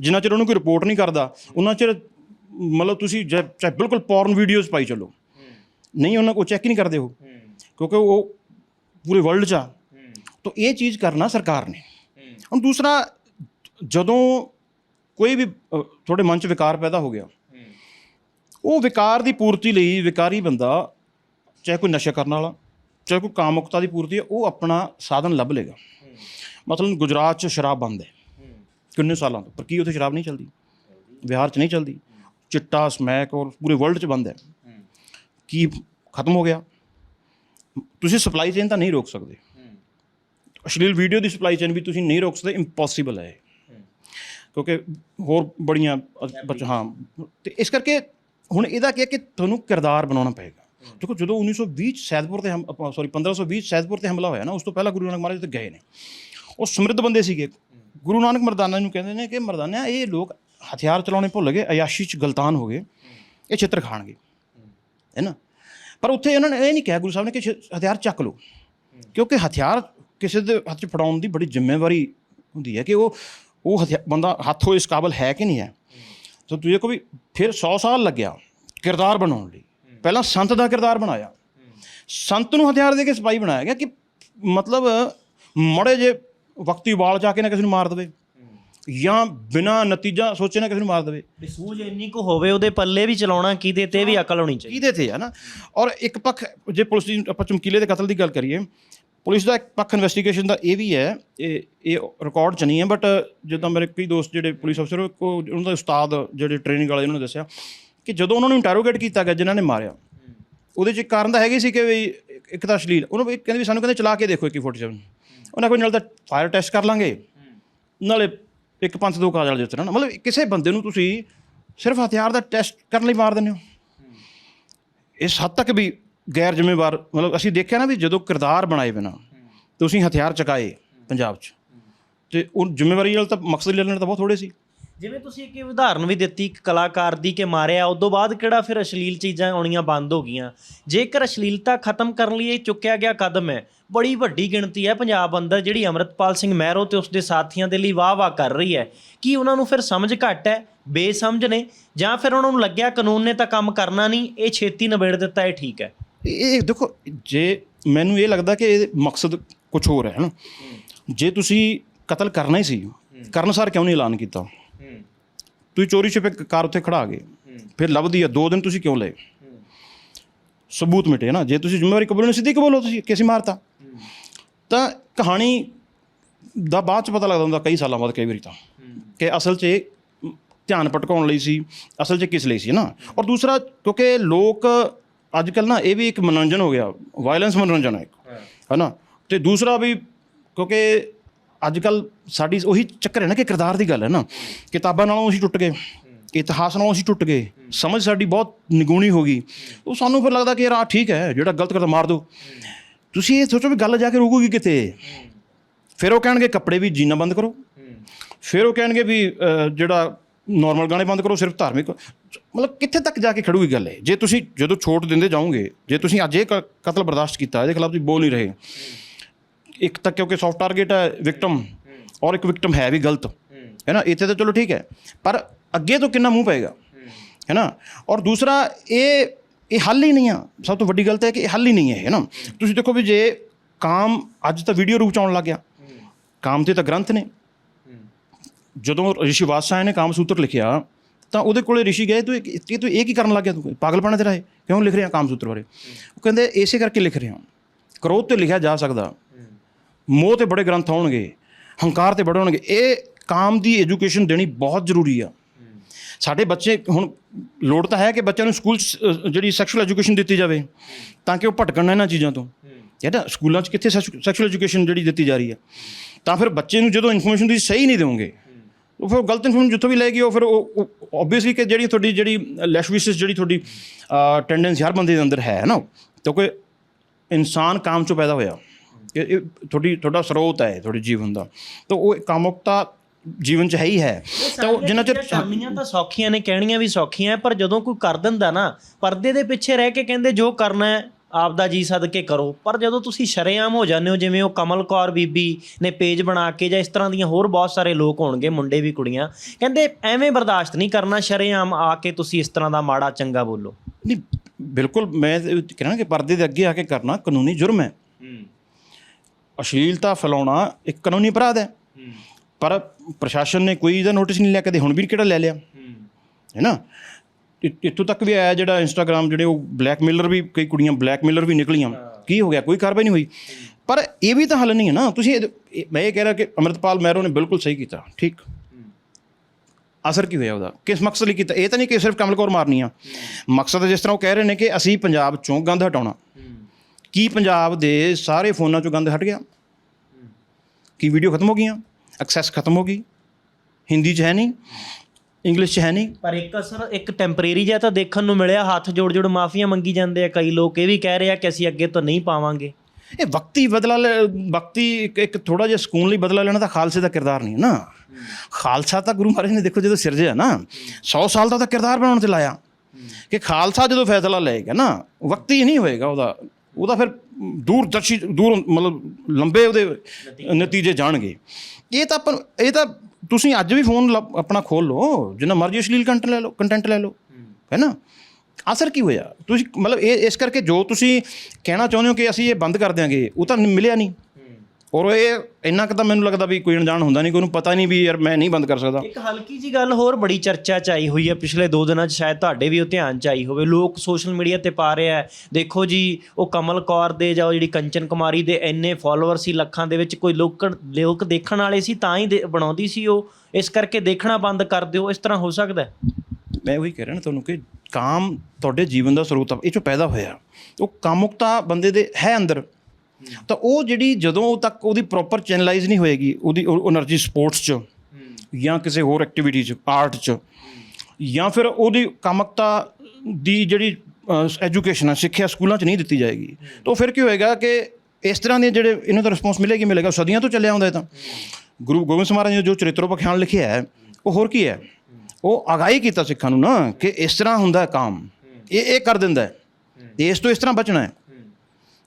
ਜਿੰਨਾ ਚਿਰ ਉਹਨੂੰ ਕੋਈ ਰਿਪੋਰਟ ਨਹੀਂ ਕਰਦਾ ਉਹਨਾਂ ਚਿਰ ਮਤਲਬ ਤੁਸੀਂ ਜੇ- ਚਾਹੇ ਬਿਲਕੁਲ ਪੌਰਨ ਵੀਡੀਓਜ਼ ਪਾਈ ਚੱਲੋ। ਨਹੀਂ ਉਹਨਾਂ ਕੋ ਚੈੱਕ ਹੀ ਨਹੀਂ ਕਰਦੇ ਉਹ। ਕਿਉਂਕਿ ਉਹ ਪੂਰੇ ਵਰਲਡ 'ਚ ਆ। ਤਾਂ ਇਹ ਚੀਜ਼ ਕਰਨਾ ਸਰਕਾਰ ਨੇ। ਹੁਣ ਦੂਸਰਾ, ਜਦੋਂ ਕੋਈ ਵੀ ਤੁਹਾਡੇ ਮਨ 'ਚ ਵਿਕਾਰ ਪੈਦਾ ਹੋ ਗਿਆ, ਉਹ ਵਿਕਾਰ ਦੀ ਪੂਰਤੀ ਲਈ ਵਿਕਾਰੀ ਬੰਦਾ ਚਾਹੇ ਕੋਈ ਨਸ਼ਾ ਕਰਨ ਵਾਲਾ, ਚਾਹੇ ਕੋਈ ਕਾਮੁਕਤਾ ਦੀ ਪੂਰਤੀ ਹੈ, ਉਹ ਆਪਣਾ ਸਾਧਨ ਲੱਭ ਲੇਗਾ ਮਤਲਬ ਗੁਜਰਾਤ 'ਚ ਸ਼ਰਾਬ ਬੰਦ ਹੈ। ਕਿੰਨੇ ਸਾਲਾਂ ਤੋਂ? ਪਰ ਕੀ ਉੱਥੇ ਸ਼ਰਾਬ ਨਹੀਂ ਚੱਲਦੀ? ਬਿਹਾਰ 'ਚ ਨਹੀਂ ਚੱਲਦੀ। ਚਿੱਟਾ, ਸਮੈਕ ਔਰ ਪੂਰੇ ਵਰਲਡ 'ਚ ਬੰਦ ਹੈ। ਕੀ ਖਤਮ ਹੋ ਗਿਆ? ਤੁਸੀਂ ਸਪਲਾਈ ਚੇਨ ਤਾਂ ਨਹੀਂ ਰੋਕ ਸਕਦੇ। ਅਸ਼ਲੀਲ ਵੀਡੀਓ ਦੀ ਸਪਲਾਈ ਚੇਨ ਵੀ ਤੁਸੀਂ ਨਹੀਂ ਰੋਕ ਸਕਦੇ ਇੰਪੋਸੀਬਲ ਹੈ। ਕਿਉਂਕਿ ਹੋਰ ਬੜੀਆਂ ਬੱਚ ਹਾਂ ਤੇ ਇਸ ਕਰਕੇ ਹੁਣ ਇਹਦਾ ਕੀ ਹੈ ਕਿ ਤੁਹਾਨੂੰ ਕਿਰਦਾਰ ਬਣਾਉਣਾ ਪਏਗਾ। ਦੇਖੋ ਜਦੋਂ 1920 ਚ ਸੈਦਪੁਰ ਤੇ ਸੌਰੀ 1520 ਚ ਸੈਦਪੁਰ ਤੇ ਹਮਲਾ ਹੋਇਆ ਨਾ ਉਸ ਤੋਂ ਪਹਿਲਾਂ ਗੁਰੂ ਨਾਨਕ ਮਹਾਰਾਜ ਤੇ ਗਏ ਨੇ। ਉਹ ਸਮਰਿੱਧ ਬੰਦੇ ਸੀਗੇ। ਗੁਰੂ ਨਾਨਕ ਮਰਦਾਨਾ ਨੂੰ ਕਹਿੰਦੇ ਨੇ ਕਿ ਮਰਦਾਨਾ ਇਹ ਲੋਕ ਹਥਿਆਰ ਚਲਾਉਣੇ ਭੁੱਲ ਗਏ ਅਯਾਸ਼ੀ ਚ ਗਲਤਾਨ ਹੋ ਗਏ ਇਹ ਚਿੱਤਰ ਖਾਣਗੇ। ਹੈ ਨਾ? ਪਰ ਉੱਥੇ ਇਹਨਾਂ ਨੇ ਇਹ ਨਹੀਂ ਕਿਹਾ ਗੁਰੂ ਸਾਹਿਬ ਨੇ ਕਿ ਹਥਿਆਰ ਚੱਕ ਲਓ। ਕਿਉਂਕਿ ਹਥਿਆਰ ਕਿਸੇ ਦੇ ਹੱਥ 'ਚ ਫੜਾਉਣ ਦੀ ਬੜੀ ਜ਼ਿੰਮੇਵਾਰੀ ਹੁੰਦੀ ਹੈ ਕਿ ਉਹ ਉਹ ਬੰਦਾ ਹੱਥੋਂ ਇਸ ਕਾਬਲ ਹੈ ਕਿ ਨਹੀਂ ਹੈ। ਸੋ ਤੁਸੀਂ ਕੋ ਵੀ ਫਿਰ 100 ਸਾਲ ਲੱਗਿਆ ਕਿਰਦਾਰ ਬਣਾਉਣ ਲਈ। ਪਹਿਲਾਂ ਸੰਤ ਦਾ ਕਿਰਦਾਰ ਬਣਾਇਆ। ਸੰਤ ਨੂੰ ਹਥਿਆਰ ਦੇ ਕੇ ਸਿਪਾਹੀ ਬਣਾਇਆ ਗਿਆ ਕਿ ਮਤਲਬ ਮੜੇ ਜੇ ਵਕਤੀ ਵਾਲ ਜਾ ਕੇ ਨਾ ਕਿਸੇ ਨੂੰ ਮਾਰ ਦੇਵੇ ਜਾਂ ਬਿਨਾ ਨਤੀਜਾ ਸੋਚੇ ਨਾ ਕਿਸੇ ਨੂੰ ਮਾਰ ਦੇਵੇ। ਵੀ ਸੂਝ ਇੰਨੀ ਕੁ ਹੋਵੇ ਉਹਦੇ ਪੱਲੇ ਵੀ ਚਲਾਉਣਾ ਕਿਤੇ ਤੇ ਵੀ ਅਕਲ ਹੋਣੀ ਚਾਹੀਦੀ। ਕਿਹਦੇ ਤੇ ਹੈ ਨਾ। ਔਰ ਇੱਕ ਪੱਖ ਜੇ ਪੁਲਿਸ ਦੀ ਆਪਾਂ ਚਮਕੀਲੇ ਦੇ ਕਤਲ ਦੀ ਗੱਲ ਕਰੀਏ ਪੁਲਿਸ ਦਾ ਇੱਕ ਪੱਖ ਇਨਵੈਸਟੀਗੇਸ਼ਨ ਦਾ ਇਹ ਵੀ ਹੈ, ਇਹ ਇਹ ਰਿਕਾਰਡ ਚ ਨਹੀਂ ਹੈ ਬਟ ਜਿੱਦਾਂ ਮੇਰੇ ਕਈ ਦੋਸਤ ਜਿਹੜੇ ਪੁਲਿਸ ਅਫਸਰ ਉਹ ਕੋ- ਉਹਨਾਂ ਦਾ ਉਸਤਾਦ ਜਿਹੜੇ ਟ੍ਰੇਨਿੰਗ ਵਾਲੇ, ਉਹਨਾਂ ਨੇ ਦੱਸਿਆ ਕਿ ਜਦੋਂ ਉਹਨਾਂ ਨੂੰ ਇੰਟਰੋਗੇਟ ਕੀਤਾ ਗਿਆ, ਜਿਨ੍ਹਾਂ ਨੇ ਮਾਰਿਆ, ਉਹਦੇ ਚ ਇੱਕ ਕਾਰਨ ਤਾਂ ਹੈਗੇ ਸੀ ਕਿ ਵੀ ਇੱਕ ਤਾਂ ਅਸ਼ਲੀਲ, ਉਹਨੂੰ ਵੀ ਕਹਿੰਦੇ ਵੀ ਸਾਨੂੰ ਕਹਿੰਦੇ ਚਲਾ ਕੇ ਦੇਖੋ 147 ਉਹਨਾਂ ਕੋਈ ਨਾਲ ਤਾਂ ਫਾਇਰ ਟੈਸਟ ਕਰ ਲਾਂਗੇ। ਨਾਲੇ ਇੱਕ ਪੰਥ ਦੋ ਕਾਜਲ ਵਾਲੇ ਉੱਤੇ ਨਾ, ਮਤਲਬ ਕਿਸੇ ਬੰਦੇ ਨੂੰ ਤੁਸੀਂ ਸਿਰਫ ਹਥਿਆਰ ਦਾ ਟੈਸਟ ਕਰਨ ਲਈ ਮਾਰ ਦਿੰਦੇ ਹੋ। ਇਸ ਹੱਦ ਤੱਕ ਵੀ ਗੈਰ ਜ਼ਿੰਮੇਵਾਰ, ਮਤਲਬ ਅਸੀਂ ਦੇਖਿਆ ਨਾ ਵੀ ਜਦੋਂ ਕਿਰਦਾਰ ਬਣਾਏ ਬਿਨਾ ਤੁਸੀਂ ਹਥਿਆਰ ਚਕਾਏ ਪੰਜਾਬ 'ਚ। ਤੇ ਉਹ ਜ਼ਿੰਮੇਵਾਰੀ ਨਾਲ ਤਾਂ ਮਕਸਦ ਲੈਣ ਤਾਂ ਬਹੁਤ ਥੋੜੇ ਸੀ। ਜਿਵੇਂ ਤੁਸੀਂ ਇੱਕ ਉਦਾਹਰਨ ਵੀ ਦਿੱਤੀ, ਇੱਕ ਕਲਾਕਾਰ ਦੀ ਕਿ ਮਾਰਿਆ, ਉਦੋਂ ਬਾਅਦ ਕਿਹੜਾ ਫਿਰ ਅਸ਼ਲੀਲ ਚੀਜ਼ਾਂ ਆਉਣੀਆਂ ਬੰਦ ਹੋ ਗਈਆਂ? ਜੇਕਰ ਅਸ਼ਲੀਲਤਾ ਖਤਮ ਕਰਨ ਲਈ ਇਹ ਚੁੱਕਿਆ ਗਿਆ ਕਦਮ ਹੈ, ਬੜੀ ਵੱਡੀ ਗਿਣਤੀ ਹੈ ਪੰਜਾਬ ਅੰਦਰ ਜਿਹੜੀ ਅਮਰਤਪਾਲ ਸਿੰਘ ਮਹਿਰੋ ਤੇ ਉਸਦੇ ਸਾਥੀਆਂ ਦੇ ਲਈ ਵਾਹ-ਵਾਹ ਕਰ ਰਹੀ ਹੈ। ਕੀ ਉਹਨਾਂ ਨੂੰ ਫਿਰ ਸਮਝ ਘੱਟ ਹੈ? ਬੇਸਮਝ ਨੇ? ਜਾਂ ਫਿਰ ਉਹਨਾਂ ਨੂੰ ਲੱਗਿਆ ਕਾਨੂੰਨ ਨੇ ਤਾਂ ਕੰਮ ਕਰਨਾ ਨਹੀਂ, ਇਹ ਛੇਤੀ ਨਿਬੇੜ ਦਿੱਤਾ, ਇਹ ਠੀਕ ਹੈ। ਇਹ ਦੇਖੋ ਜੇ ਮੈਨੂੰ ਇਹ ਲੱਗਦਾ ਕਿ ਇਹ ਮਕਸਦ ਕੁਝ ਹੋਰ ਹੈ ਨਾ ਜੇ ਤੁਸੀਂ ਕਤਲ ਕਰਨਾ ਹੀ ਸੀ ਕਰਨ ਸਾਰ ਕਿਉਂ ਨਹੀਂ ਐਲਾਨ ਕੀਤਾ? ਤੁਸੀਂ ਚੋਰੀ ਛਿਪੇ ਕਾਰ ਉੱਤੇ ਖੜਾ ਗਏ ਫਿਰ ਲੱਭਦੀ ਆ ਦੋ ਦਿਨ ਤੁਸੀਂ ਕਿਉਂ ਲਏ? ਸਬੂਤ ਮਿਟੇ ਨਾ ਜੇ ਤੁਸੀਂ ਜ਼ਿੰਮੇਵਾਰੀ ਕਬੂਲ ਨਹੀਂ ਸਿੱਧੀ ਕਬੂਲੋ ਤੁਸੀਂ ਕਿਸੇ ਮਾਰਤਾ। ਤਾਂ ਕਹਾਣੀ ਦਾ ਬਾਅਦ ਚ ਪਤਾ ਲੱਗਦਾ ਹੁੰਦਾ ਕਈ ਸਾਲਾਂ ਬਾਅਦ ਕਈ ਵਾਰੀ ਤਾਂ। ਕਿ ਅਸਲ 'ਚ ਇਹ ਧਿਆਨ ਭਟਕਾਉਣ ਲਈ ਸੀ ਅਸਲ 'ਚ ਕਿਸ ਲਈ ਸੀ ਨਾ ਔਰ ਦੂਸਰਾ ਕਿਉਂਕਿ ਲੋਕ ਅੱਜ ਕੱਲ ਨਾ ਇਹ ਵੀ ਇੱਕ ਮਨੋਰੰਜਨ ਹੋ ਗਿਆ ਵਾਇਲੈਂਸ ਮਨੋਰੰਜਨ ਹੈ ਇੱਕ ਹੈ। ਨਾ ਤੇ ਦੂਸਰਾ ਵੀ ਕਿਉਂਕਿ ਅੱਜ ਕੱਲ ਸਾਡੀ ਉਹੀ ਚੱਕਰ ਹੈ ਨਾ ਕਿ ਕਿਰਦਾਰ ਦੀ ਗੱਲ ਹੈ ਨਾ ਕਿਤਾਬਾਂ ਨਾਲੋਂ ਅਸੀਂ ਟੁੱਟ ਗਏ ਇਤਿਹਾਸ ਨਾਲੋਂ ਅਸੀਂ ਟੁੱਟ ਗਏ ਸਮਝ ਸਾਡੀ ਬਹੁਤ ਨਿਗੂਣੀ ਹੋ ਗਈ। ਉਹ ਸਾਨੂੰ ਫਿਰ ਲੱਗਦਾ ਕਿ ਯਾਰ ਆਹ ਠੀਕ ਹੈ ਜਿਹੜਾ ਗਲਤ ਕਰਦਾ ਮਾਰ ਦਿਓ ਤੁਸੀਂ ਇਹ ਸੋਚੋ ਵੀ ਗੱਲ ਜਾ ਕੇ ਰੁਕੂਗੀ ਕਿਤੇ। ਫਿਰ ਉਹ ਕਹਿਣਗੇ ਕੱਪੜੇ ਵੀ ਜੀਣਾ ਬੰਦ ਕਰੋ। ਫਿਰ ਉਹ ਕਹਿਣਗੇ ਵੀ ਜਿਹੜਾ ਨਾਰਮਲ ਗਾਣੇ ਬੰਦ ਕਰੋ ਸਿਰਫ ਧਾਰਮਿਕ ਮਤਲਬ ਕਿੱਥੇ ਤੱਕ ਜਾ ਕੇ ਖੜੂਗੀ ਗੱਲ ਹੈ ਜੇ ਤੁਸੀਂ ਜਦੋਂ ਛੋਟ ਦਿੰਦੇ ਜਾਓਗੇ, ਜੇ ਤੁਸੀਂ ਅੱਜ ਇਹ ਕ- ਕਤਲ ਬਰਦਾਸ਼ਤ ਕੀਤਾ, ਇਹਦੇ ਖਿਲਾਫ ਤੁਸੀਂ ਬੋਲ ਨਹੀਂ ਰਹੇ। ਇੱਕ ਤਾਂ ਕਿਉਂਕਿ ਸੌਫਟ ਟਾਰਗੇਟ ਹੈ ਵਿਕਟਮ ਔਰ ਇੱਕ ਵਿਕਟਮ ਹੈ ਵੀ ਗਲਤ। ਹੈ ਨਾ? ਇੱਥੇ ਤਾਂ ਚਲੋ ਠੀਕ ਹੈ। ਪਰ ਅੱਗੇ ਤੋਂ ਕਿੰਨਾ ਮੂੰਹ ਪਏਗਾ? ਹੈ ਨਾ? ਔਰ ਦੂਸਰਾ, ਇਹ ਇਹ ਹੱਲ ਹੀ ਨਹੀਂ ਆ। ਸਭ ਤੋਂ ਵੱਡੀ ਗਲਤ ਹੈ ਕਿ ਇਹ ਹੱਲ ਹੀ ਨਹੀਂ ਹੈ ਹੈ ਨਾ? ਤੁਸੀਂ ਦੇਖੋ ਵੀ ਜੇ ਕਾਮ ਅੱਜ ਤਾਂ ਵੀਡੀਓ ਰੂਪ ਚ ਆਉਣ ਲੱਗ ਗਿਆ। ਕਾਮ ਤੇ ਤਾਂ ਗ੍ਰੰਥ ਨੇ। ਜਦੋਂ ਰਿਸ਼ੀ ਵਾਤਸਾਇ ਨੇ ਕਾਮ ਸੂਤਰ ਲਿਖਿਆ ਤਾਂ ਉਹਦੇ ਕੋਲੇ ਰਿਸ਼ੀ ਗਏ ਤੂੰ ਇਹ ਤੂੰ ਇਹ ਕੀ ਕਰਨ ਲੱਗ ਗਿਆ ਤੂੰ? ਪਾਗਲਪਣਾ ਤੇਰਾ ਹੈ ਕਿਉਂ ਲਿਖ ਰਿਹਾ ਕਾਮ ਸੂਤਰ ਬਾਰੇ? ਉਹ ਕਹਿੰਦੇ ਇਸੇ ਕਰਕੇ ਲਿਖ ਰਿਹਾ। ਕ੍ਰੋਧ ਤੇ ਲਿਖਿਆ ਜਾ ਸਕਦਾ। ਮੋਹ ਤੇ ਬੜੇ ਗ੍ਰੰਥ ਹੋਣਗੇ ਹੰਕਾਰ ਤੇ ਬੜੇ ਹੋਣਗੇ। ਇਹ ਕਾਮ ਦੀ ਐਜੂਕੇਸ਼ਨ ਦੇਣੀ ਬਹੁਤ ਜ਼ਰੂਰੀ ਆ। ਸਾਡੇ ਬੱਚੇ ਹੁਣ ਲੋੜ ਤਾਂ ਹੈ ਕਿ ਬੱਚਿਆਂ ਨੂੰ ਸਕੂਲ 'ਚ, ਜਿਹੜੀ ਸੈਕਸ਼ੂਅਲ ਐਜੂਕੇਸ਼ਨ ਦਿੱਤੀ ਜਾਵੇ ਤਾਂ ਕਿ ਉਹ ਭਟਕਣ ਨਾ ਇਹਨਾਂ ਚੀਜ਼ਾਂ ਤੋਂ। ਇਹ ਤਾਂ ਸਕੂਲਾਂ 'ਚ ਕਿੱਥੇ ਸੈਕਸ਼ੂਅਲ ਐਜੂਕੇਸ਼ਨ ਜਿਹੜੀ ਦਿੱਤੀ ਜਾ ਰਹੀ ਹੈ ਤਾਂ ਫਿਰ ਬੱਚੇ ਨੂੰ ਜਦੋਂ ਇਨਫੋਰਮੇਸ਼ਨ ਤੁਸੀਂ ਸਹੀ ਨਹੀਂ ਦਿਓਗੇ ਉਹ ਫਿਰ ਗਲਤ ਇਨਫੋਰਮੇਸ਼ਨ ਜਿੱਥੋਂ ਵੀ ਲੈ ਗਈ ਉਹ ਫਿਰ ਉਹ ਆਬਵੀਅਸਲੀ ਕਿ ਜਿਹੜੀ ਤੁਹਾਡੀ ਜਿਹੜੀ ਲੈਸ਼ਵਿਸਿਸ ਜਿਹੜੀ ਤੁਹਾਡੀ ਟੈਂਡੈਂਸੀ ਹਰ ਬੰਦੇ ਦੇ ਅੰਦਰ ਹੈ ਨਾ? ਕਿਉਂਕਿ ਇਨਸਾਨ ਕਾਮ ਚੋਂ ਪੈਦਾ ਹੋਇਆ। ਇਹ ਇਹ ਤੁਹਾਡੀ ਤੁਹਾਡਾ ਸਰੋਤ ਹੈ ਤੁਹਾਡੇ ਜੀਵਨ ਦਾ। ਤਾਂ ਉਹ ਕਾਮੁਕਤਾ ਜੀਵਨ ਚ ਹੈ ਹੀ ਹੈ। ਤਾਂ ਜਿੰਨਾ ਚਿਰ ਕਰਨੀਆਂ ਤਾਂ ਸੌਖੀਆਂ ਨੇ ਕਹਿਣੀਆਂ ਵੀ ਸੌਖੀਆਂ ਪਰ ਜਦੋਂ ਕੋਈ ਕਰ ਦਿੰਦਾ ਨਾ ਪਰਦੇ ਦੇ ਪਿੱਛੇ ਰਹਿ ਕੇ ਕਹਿੰਦੇ ਜੋ ਕਰਨਾ ਹੈ ਆਪਦਾ ਜੀ ਸਦਕੇ ਕਰੋ। ਪਰ ਜਦੋਂ ਤੁਸੀਂ ਸ਼ਰੇਆਮ ਹੋ ਜਾਂਦੇ ਹੋ ਜਿਵੇਂ ਉਹ ਕਮਲ ਕੌਰ ਬੀਬੀ ਨੇ ਪੇਜ ਬਣਾ ਕੇ ਜਾਂ ਇਸ ਤਰ੍ਹਾਂ ਦੀਆਂ ਹੋਰ ਬਹੁਤ ਸਾਰੇ ਲੋਕ ਹੋਣਗੇ ਮੁੰਡੇ ਵੀ ਕੁੜੀਆਂ ਕਹਿੰਦੇ ਐਵੇਂ ਬਰਦਾਸ਼ਤ ਨਹੀਂ ਕਰਨਾ ਸ਼ਰੇਆਮ ਆ ਕੇ ਤੁਸੀਂ ਇਸ ਤਰ੍ਹਾਂ ਦਾ ਮਾੜਾ ਚੰਗਾ ਬੋਲੋ। ਨਹੀਂ ਬਿਲਕੁਲ ਮੈਂ ਕਹਿਣਾ ਕਿ ਪਰਦੇ ਦੇ ਅੱਗੇ ਆ ਕੇ ਕਰਨਾ ਕਾਨੂੰਨੀ ਜੁਰਮ ਹੈ। ਅਸ਼ਲੀਲਤਾ ਫੈਲਾਉਣਾ ਇੱਕ ਕਾਨੂੰਨੀ ਅਪਰਾਧ ਹੈ। ਪਰ ਪ੍ਰਸ਼ਾਸਨ ਨੇ ਕੋਈ ਇਹਦਾ ਨੋਟਿਸ ਨਹੀਂ ਲਿਆ ਕਦੇ ਹੁਣ ਵੀ ਕਿਹੜਾ ਲੈ ਲਿਆ। ਹੈ ਨਾ? ਇੱਥੋਂ ਤੱਕ ਵੀ ਆਇਆ ਜਿਹੜਾ ਇੰਸਟਾਗ੍ਰam ਜਿਹੜੇ ਉਹ ਬਲੈਕਮੇਲਰ ਵੀ ਕਈ ਕੁੜੀਆਂ ਬਲੈਕਮੇਲਰ ਵੀ ਨਿਕਲੀਆਂ। ਕੀ ਹੋ ਗਿਆ? ਕੋਈ ਕਾਰਵਾਈ ਨਹੀਂ ਹੋਈ। ਪਰ ਇਹ ਵੀ ਤਾਂ ਹੱਲ ਨਹੀਂ ਹੈ ਨਾ। ਤੁਸੀਂ ਮੈਂ ਇਹ ਕਹਿ ਰਿਹਾ ਕਿ ਅਮਰਿਤਪਾਲ ਮਹਿਰੋ ਨੇ ਬਿਲਕੁਲ ਸਹੀ ਕੀਤਾ। ਠੀਕ। ਅਸਰ ਕੀ ਹੋਇਆ ਉਹਦਾ? ਕਿਸ ਮਕਸਦ ਲਈ ਕੀਤਾ? ਇਹ ਤਾਂ ਨਹੀਂ ਕਿ ਸਿਰਫ ਕਮਲ ਕੌਰ ਮਾਰਨੀ ਆ। ਮਕਸਦ ਜਿਸ ਤਰ੍ਹਾਂ ਉਹ ਕਹਿ ਰਹੇ ਨੇ ਕਿ ਅਸੀਂ ਪੰਜਾਬ ਚੋਂ ਗੰਦ ਹਟਾਉਣਾ। ਕੀ ਪੰਜਾਬ ਦੇ ਸਾਰੇ ਫੋਨਾਂ ਚੋਂ ਗੰਦ ਹਟ ਗਿਆ? ਕੀ ਵੀਡੀਓ ਖਤਮ ਹੋ ਗਈਆਂ? ਐਕਸੈਸ ਖਤਮ ਹੋ ਗਈ? ਹਿੰਦੀ 'ਚ ਹੈ ਨਹੀਂ? ਇੰਗਲਿਸ਼ 'ਚ ਹੈ ਨਹੀਂ? ਪਰ ਇੱਕ ਅਸਰ ਇੱਕ ਟੈਂਪਰੇਰੀ ਜਿਹਾ ਤਾਂ ਦੇਖਣ ਨੂੰ ਮਿਲਿਆ ਹੱਥ ਜੋੜ ਜੋੜ ਮਾਫੀਆਂ ਮੰਗੀ ਜਾਂਦੇ ਆ ਕਈ ਲੋਕ ਇਹ ਵੀ ਕਹਿ ਰਹੇ ਆ ਕਿ ਅਸੀਂ ਅੱਗੇ ਤੋਂ ਨਹੀਂ ਪਾਵਾਂਗੇ। ਇਹ ਵਕਤੀ ਬਦਲਾ ਲੈ- ਵਕਤੀ ਇੱਕ ਥੋੜਾ ਜਿਹਾ ਸਕੂਨ ਲਈ ਬਦਲਾ ਲੈਣਾ ਤਾਂ ਖਾਲਸੇ ਦਾ ਕਿਰਦਾਰ ਨਹੀਂ ਹੈ ਨਾ। ਖਾਲਸਾ ਤਾਂ ਗੁਰੂ ਮਹਾਰਾਜ ਨੇ ਦੇਖੋ ਜਦੋਂ ਸਿਰਜਿਆ ਨਾ 100 ਸਾਲ ਦਾ ਤਾਂ ਕਿਰਦਾਰ ਬਣਾਉਣ ਤੇ ਲਾਇਆ। ਕਿ ਖਾਲਸਾ ਜਦੋਂ ਫੈਸਲਾ ਲਏਗਾ ਨਾ ਵਕਤੀ ਨਹੀਂ ਹੋਏਗਾ ਉਹਦਾ। ਉਹਦਾ ਫਿਰ ਦੂਰਦਰਸ਼ੀ ਦੂਰ ਮਤਲਬ ਲੰਬੇ ਉਹਦੇ ਨਤੀਜੇ ਜਾਣਗੇ। ਇਹ ਤਾਂ ਆਪਾਂ ਇਹ ਤਾਂ ਤੁਸੀਂ ਅੱਜ ਵੀ ਫੋਨ ਆਪਣਾ ਖੋਲ ਲਓ ਜਿੰਨਾ ਮਰਜ਼ੀ ਅਸ਼ਲੀਲ ਕੰਟੈਂਟ ਲੈ ਲਓ ਕੰਟੈਂਟ ਲੈ ਲਓ ਹੈ ਨਾ? ਅਸਰ ਕੀ ਹੋਇਆ? ਤੁਸੀਂ ਮਤਲਬ ਇਹ ਇਸ ਕਰਕੇ ਜੋ ਤੁਸੀਂ ਕਹਿਣਾ ਚਾਹੁੰਦੇ ਹੋ ਕਿ ਅਸੀਂ ਇਹ ਬੰਦ ਕਰ ਦਿਆਂਗੇ ਉਹ ਤਾਂ ਮਿਲਿਆ ਨਹੀਂ। ਔਰ ਇਹ ਇੰਨਾ ਕੁ ਤਾਂ ਮੈਨੂੰ ਲੱਗਦਾ ਵੀ ਕੋਈ ਅਣਜਾਣ ਹੁੰਦਾ ਨਹੀਂ ਕੋਈ ਨੂੰ ਪਤਾ ਨਹੀਂ ਵੀ ਯਾਰ ਮੈਂ ਨਹੀਂ ਬੰਦ ਕਰ ਸਕਦਾ। ਇੱਕ ਹਲਕੀ ਜੀ ਗੱਲ ਹੋਰ ਬੜੀ ਚਰਚਾ ਚ ਆਈ ਹੋਈ ਹੈ ਪਿਛਲੇ 2 ਦਿਨਾਂ ਚ ਸ਼ਾਇਦ ਤੁਹਾਡੇ ਵੀ ਉਹ ਧਿਆਨ ਚ ਆਈ ਹੋਵੇ। ਲੋਕ ਸੋਸ਼ਲ ਮੀਡੀਆ ਤੇ ਪਾ ਰਹੇ ਆ ਦੇਖੋ ਜੀ ਉਹ ਕਮਲ ਕੌਰ ਦੇ ਜਾਂ ਉਹ ਜਿਹੜੀ ਕੰਚਨ ਕੁਮਾਰੀ ਦੇ ਇੰਨੇ ਫਾਲੋਅਰ ਸੀ ਲੱਖਾਂ ਦੇ ਵਿੱਚ ਕੋਈ ਲੋਕ ਲੋਕ ਦੇਖਣ ਵਾਲੇ ਸੀ ਤਾਂ ਹੀ ਬਣਾਉਂਦੀ ਸੀ ਉਹ। ਇਸ ਕਰਕੇ ਦੇਖਣਾ ਬੰਦ ਕਰ ਦਿਓ ਇਸ ਤਰ੍ਹਾਂ ਹੋ ਸਕਦਾ ਹੈ। ਮੈਂ ਉਹੀ ਕਹਿ ਰਿਹਾ ਨਾ ਤੁਹਾਨੂੰ ਕਿ ਕਾਮ ਤੁਹਾਡੇ ਜੀਵਨ ਦਾ ਸਰੋਤ ਆ ਇਹ ਚੋਂ ਪੈਦਾ ਹੋਇਆ। ਉਹ ਕਾਮੁਕਤਾ ਬੰਦੇ ਦੇ ਹੈ ਅੰਦਰ। ਤਾਂ ਉਹ ਜਿਹੜੀ ਜਦੋਂ ਤੱਕ ਉਹਦੀ ਪ੍ਰੋਪਰ ਚੈਨਲਾਈਜ਼ ਨਹੀਂ ਹੋਏਗੀ ਉਹਦੀ એનર્ਜੀ ਸਪੋਰਟਸ 'ਚ ਜਾਂ ਕਿਸੇ ਹੋਰ ਐਕਟੀਵਿਟੀ 'ਚ ਆਰਟ 'ਚ ਜਾਂ ਫਿਰ ਉਹਦੀ ਕਾਮਕਤਾ ਦੀ ਜਿਹੜੀ ਐਜੂਕੇਸ਼ਨ ਹੈ ਸਿੱਖਿਆ ਸਕੂਲਾਂ 'ਚ ਨਹੀਂ ਦਿੱਤੀ ਜਾਏਗੀ। ਤਾਂ ਫਿਰ ਕੀ ਹੋਏਗਾ ਕਿ ਇਸ ਤਰ੍ਹਾਂ ਦੇ ਜਿਹੜੇ ਇਹਨਾਂ ਦਾ ਰਿਸਪੌਂਸ ਮਿਲੇਗੀ ਮਿਲੇਗਾ ਸਦੀਆਂ ਤੋਂ ਚੱਲਿਆ ਆਉਂਦਾ ਹੈ ਤਾਂ। ਗੁਰੂ ਗੋਬਿੰਦ ਸਿੰਘ ਮਹਾਰਾਜ ਨੇ ਜੋ ਚਰਿਤਰੋਪਖਿਆਨ ਲਿਖਿਆ ਹੈ ਉਹ ਹੋਰ ਕੀ ਹੈ? ਉਹ ਅਗਾਈ ਕੀਤਾ ਸਿੱਖਾਂ ਨੂੰ ਨਾ ਕਿ ਇਸ ਤਰ੍ਹਾਂ ਹੁੰਦਾ ਕੰਮ। ਇਹ ਇਹ ਕਰ ਦਿੰਦਾ ਹੈ। ਇਸ ਤੋਂ ਇਸ ਤਰ੍ਹਾਂ ਬਚਣਾ ਹੈ।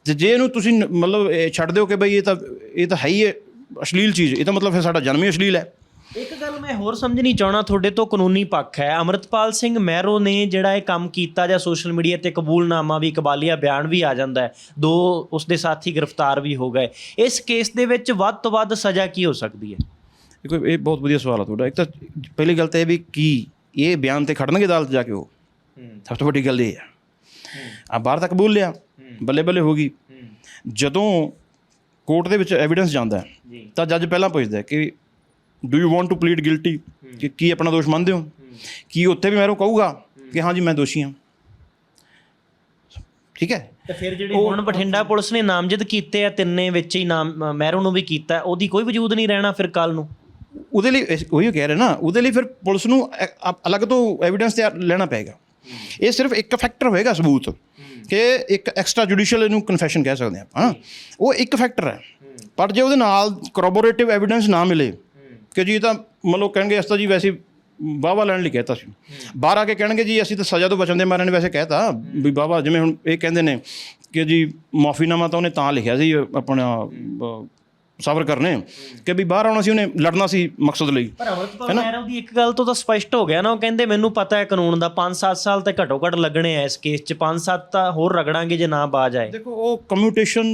ਤੇ ਜੇ ਇਹਨੂੰ ਤੁਸੀਂ ਨ- ਮਤਲਬ ਇਹ ਛੱਡ ਦਿਓ ਕਿ ਬਈ ਇਹ ਤਾਂ ਇਹ ਤਾਂ ਹੈ ਹੀ ਹੈ ਅਸ਼ਲੀਲ ਚੀਜ਼। ਇਹ ਤਾਂ ਮਤਲਬ ਫਿਰ ਸਾਡਾ ਜਨਮ ਹੀ ਅਸ਼ਲੀਲ ਹੈ। ਇੱਕ ਗੱਲ ਮੈਂ ਹੋਰ ਸਮਝਣੀ ਚਾਹਣਾ ਤੁਹਾਡੇ ਤੋਂ ਕਾਨੂੰਨੀ ਪੱਖ ਹੈ। ਅਮਰਤਪਾਲ ਸਿੰਘ ਮਹਿਰੋ ਨੇ ਜਿਹੜਾ ਇਹ ਕੰਮ ਕੀਤਾ ਜਾਂ ਸੋਸ਼ਲ ਮੀਡੀਆ ਤੇ ਕਬੂਲਨਾਮਾ ਵੀ ਇਕਬਾਲੀਆ ਬਿਆਨ ਵੀ ਆ ਜਾਂਦਾ ਹੈ। ਦੋ ਉਸਦੇ ਸਾਥੀ ਗ੍ਰਿਫਤਾਰ ਵੀ ਹੋ ਗਏ। ਇਸ ਕੇਸ ਦੇ ਵਿੱਚ ਵੱਧ ਤੋਂ ਵੱਧ ਸਜ਼ਾ ਕੀ ਹੋ ਸਕਦੀ ਹੈ? ਦੇਖੋ ਇਹ ਬਹੁਤ ਵਧੀਆ ਸਵਾਲ ਆ ਤੁਹਾਡਾ। ਇੱਕ ਤਾਂ ਪਹਿਲੀ ਗੱਲ ਤਾਂ ਇਹ ਵੀ ਕੀ ਇਹ ਬਿਆਨ ਤੇ ਖੜਨਗੇ ਅਦਾਲਤ ਜਾ ਕੇ ਉਹ? ਸਭ ਤੋਂ ਵੱਡੀ ਗੱਲ ਇਹ ਹੈ। ਆ ਬਾਹਰ ਤੱਕ ਬੋਲ ਲਿਆ। ਬੱਲੇ ਬੱਲੇ ਹੋ ਗਈ। ਜਦੋਂ ਕੋਰਟ ਦੇ ਵਿੱਚ ਐਵੀਡੈਂਸ ਜਾਂਦਾ ਤਾਂ ਜੱਜ ਪਹਿਲਾਂ ਪੁੱਛਦਾ ਹੈ ਕਿ do you want to plead guilty ਕਿ ਕੀ ਆਪਣਾ ਦੋਸ਼ ਮੰਨਦੇ ਹੋ? ਕੀ ਉੱਥੇ ਵੀ ਮੈਰੋ ਕਹੂਗਾ ਕਿ ਹਾਂ ਜੀ ਮੈਂ ਦੋਸ਼ੀ ਹਾਂ। ਠੀਕ ਹੈ? ਤੇ ਫਿਰ ਜਿਹੜੇ ਹੁਣ ਬਠਿੰਡਾ ਪੁਲਿਸ ਨੇ ਨਾਮਜ਼ਦ ਕੀਤੇ ਆ ਤਿੰਨੇ ਵਿੱਚ ਹੀ ਨਾਮ ਮਹਿਰੋ ਨੂੰ ਵੀ ਕੀਤਾ ਉਹਦੀ ਕੋਈ ਵਜੂਦ ਨਹੀਂ ਰਹਿਣਾ ਫਿਰ ਕੱਲ ਨੂੰ। ਉਹਦੇ ਲਈ ਉਹੀ ਕਹਿ ਰਿਹਾ ਨਾ ਉਹਦੇ ਲਈ ਫਿਰ ਪੁਲਿਸ ਨੂੰ ਅਲੱਗ ਤੋਂ ਐਵੀਡੈਂਸ ਤਿਆਰ ਲੈਣਾ ਪਏਗਾ। ਇਹ ਸਿਰਫ ਇੱਕ ਫੈਕਟਰ ਹੋਏਗਾ ਸਬੂਤ। ਕਿ ਇੱਕ ਐਕਸਟਰਾ ਜੁਡੀਸ਼ੀਅਲ ਇਹਨੂੰ ਕਨਫੈਸ਼ਨ ਕਹਿ ਸਕਦੇ ਆਪਾਂ ਹਾਂ ਉਹ ਇੱਕ ਫੈਕਟਰ ਹੈ। ਪਰ ਜੇ ਉਹਦੇ ਨਾਲ ਕਰੋਬੋਰੇਟਿਵ ਐਵੀਡੈਂਸ ਨਾ ਮਿਲੇ, ਕਿ ਜੀ ਇਹ ਤਾਂ ਮਤਲਬ ਕਹਿਣਗੇ ਇਸ ਤਾਂ ਜੀ ਵੈਸੇ ਵਾਹਵਾ ਲੈਣ ਲਈ ਕਹਿਤਾ ਸੀ। ਬਾਹਰ ਆ ਕੇ ਕਹਿਣਗੇ ਜੀ, ਅਸੀਂ ਤਾਂ ਸਜ਼ਾ ਤੋਂ ਬਚਣ ਦੇ ਮਾਰੇ ਨੇ ਵੈਸੇ ਕਹਿਤਾ, ਵੀ ਵਾਹਵਾ ਜਿਵੇਂ ਹੁਣ ਇਹ ਕਹਿੰਦੇ ਨੇ ਕਿ ਜੀ ਮਾਫੀਨਾਮਾ ਤਾਂ ਉਹਨੇ ਤਾਂ ਲਿਖਿਆ ਸੀ, ਆਪਣਾ ਸਬਰ ਕਰਨੇ ਕਿ ਵੀ ਬਾਹਰ ਆਉਣਾ ਸੀ ਉਹਨੇ ਲੜਨਾ ਸੀ ਮਕਸਦ ਲਈ। ਪਰ ਅਮਰਤਪਾਲ ਮਹਿਰੋ ਦੀ ਇੱਕ ਗੱਲ ਤੋਂ ਤਾਂ ਸਪਸ਼ਟ ਹੋ ਗਿਆ ਨਾ ਉਹ ਕਹਿੰਦੇ ਮੈਨੂੰ ਪਤਾ ਹੈ ਕਾਨੂੰਨ ਦਾ 5-7 ਸਾਲ ਤੇ ਘੱਟੋ ਘੱਟ ਲੱਗਣੇ ਆ ਇਸ ਕੇਸ 'ਚ 5-7 ਤਾਂ ਹੋਰ ਰਗੜਾਂਗੇ ਜੇ ਨਾ ਬਾਜ ਆਏ ਦੇਖੋ ਉਹ ਕਮਿਊਟੇਸ਼ਨ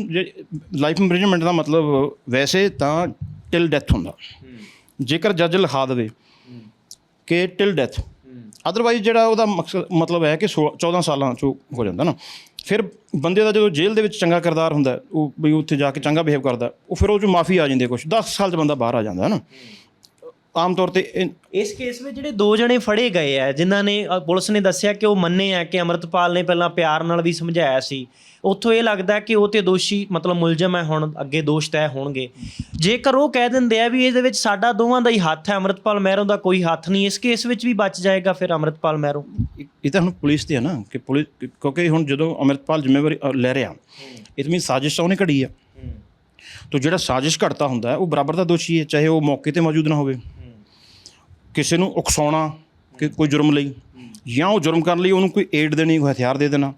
ਲਾਈਫ ਇੰਪ੍ਰਿਜ਼ਨਮੈਂਟ ਦਾ ਮਤਲਬ ਵੈਸੇ ਤਾਂ ਟਿਲ ਡੈਥ ਹੁੰਦਾ। ਜੇਕਰ ਜੱਜ ਲਿਖਾ ਦੇਵੇ ਕਿ ਟਿਲ ਡੈਥ ਅਦਰਵਾਈਜ਼ ਜਿਹੜਾ ਉਹਦਾ ਮਕਸਦ ਮਤਲਬ ਹੈ ਕਿ 16 14 ਸਾਲਾਂ ਚ ਹੋ ਜਾਂਦਾ ਨਾ। ਫਿਰ ਬੰਦੇ ਦਾ ਜਦੋਂ ਜੇਲ੍ਹ ਦੇ ਵਿੱਚ ਚੰਗਾ ਕਿਰਦਾਰ ਹੁੰਦਾ ਉਹ ਵੀ ਉੱਥੇ ਜਾ ਕੇ ਚੰਗਾ ਬਿਹੇਵ ਕਰਦਾ ਉਹ ਫਿਰ ਉਹ ਚ ਮਾਫੀ ਆ ਜਾਂਦੀ ਹੈ ਕੁਝ 10 ਸਾਲ ਚ ਬੰਦਾ ਬਾਹਰ ਆ ਜਾਂਦਾ ਹੈ ਨਾ। ਆਮ ਤੌਰ ਤੇ ਇਹ- ਇਸ ਕੇਸ ਵਿੱਚ ਜਿਹੜੇ ਦੋ ਜਣੇ ਫੜੇ ਗਏ ਆ ਜਿਨ੍ਹਾਂ ਨੇ ਅ, ਪੁਲਿਸ ਨੇ ਦੱਸਿਆ ਕਿ ਉਹ ਮੰਨੇ ਆ ਕਿ ਅਮਰਤਪਾਲ ਨੇ ਪਹਿਲਾਂ ਪਿਆਰ ਨਾਲ ਵੀ ਸਮਝਾਇਆ ਸੀ। ਉੱਥੋਂ ਇਹ ਲੱਗਦਾ ਕਿ ਉਹ ਤੇ ਦੋਸ਼ੀ ਮਤਲਬ ਮੁਲਜ਼ਮ ਹੈ ਹੁਣ ਅੱਗੇ ਦੋਸ਼ ਤੈਅ ਹੋਣਗੇ। ਜੇਕਰ ਉਹ ਕਹਿ ਦਿੰਦੇ ਆ ਵੀ ਇਹਦੇ ਵਿੱਚ ਸਾਡਾ ਦੋਵਾਂ ਦਾ ਹੀ ਹੱਥ ਹੈ ਅਮਰਤਪਾਲ ਮਹਿਰੋਂ ਦਾ ਕੋਈ ਹੱਥ ਨਹੀਂ ਇਸ ਕੇਸ ਵਿੱਚ ਵੀ ਬਚ ਜਾਏਗਾ ਫਿਰ ਅਮਰਤਪਾਲ ਮਹਿਰੋਂ? ਇਹ ਤਾਂ ਹੁਣ ਪੁਲਿਸ ਤੇ ਹੈ ਨਾ ਕਿ ਪੁਲਿਸ ਕਿਉਂਕਿ ਹੁਣ ਜਦੋਂ ਅਮਰਿਤਪਾਲ ਜ਼ਿੰਮੇਵਾਰੀ ਅ, ਲੈ ਰਿਹਾ ਇਹ ਮੀਨ ਸਾਜ਼ਿਸ਼ ਤਾਂ ਉਹਨੇ ਘੜੀ ਆ। ਤੋ ਜਿਹੜਾ ਸਾਜ਼ਿਸ਼ ਘੜਤਾ ਹੁੰਦਾ ਹੈ ਉਹ ਬਰਾਬਰ ਦਾ ਦੋਸ਼ੀ ਹੈ ਚਾਹੇ ਉਹ ਮੌਕੇ ਤੇ ਮੌਜੂਦ ਨਾ ਹੋਵੇ। ਕਿਸੇ ਨੂੰ ਉਕਸਾਉਣਾ ਕਿ ਕੋਈ ਜੁਰਮ ਲਈ ਜਾਂ ਉਹ ਜੁਰਮ ਕਰਨ ਲਈ ਉਹਨੂੰ ਕੋਈ ਏਡ ਦੇਣੀ, ਕੋਈ ਹਥਿਆਰ ਦੇ ਦੇਣਾ।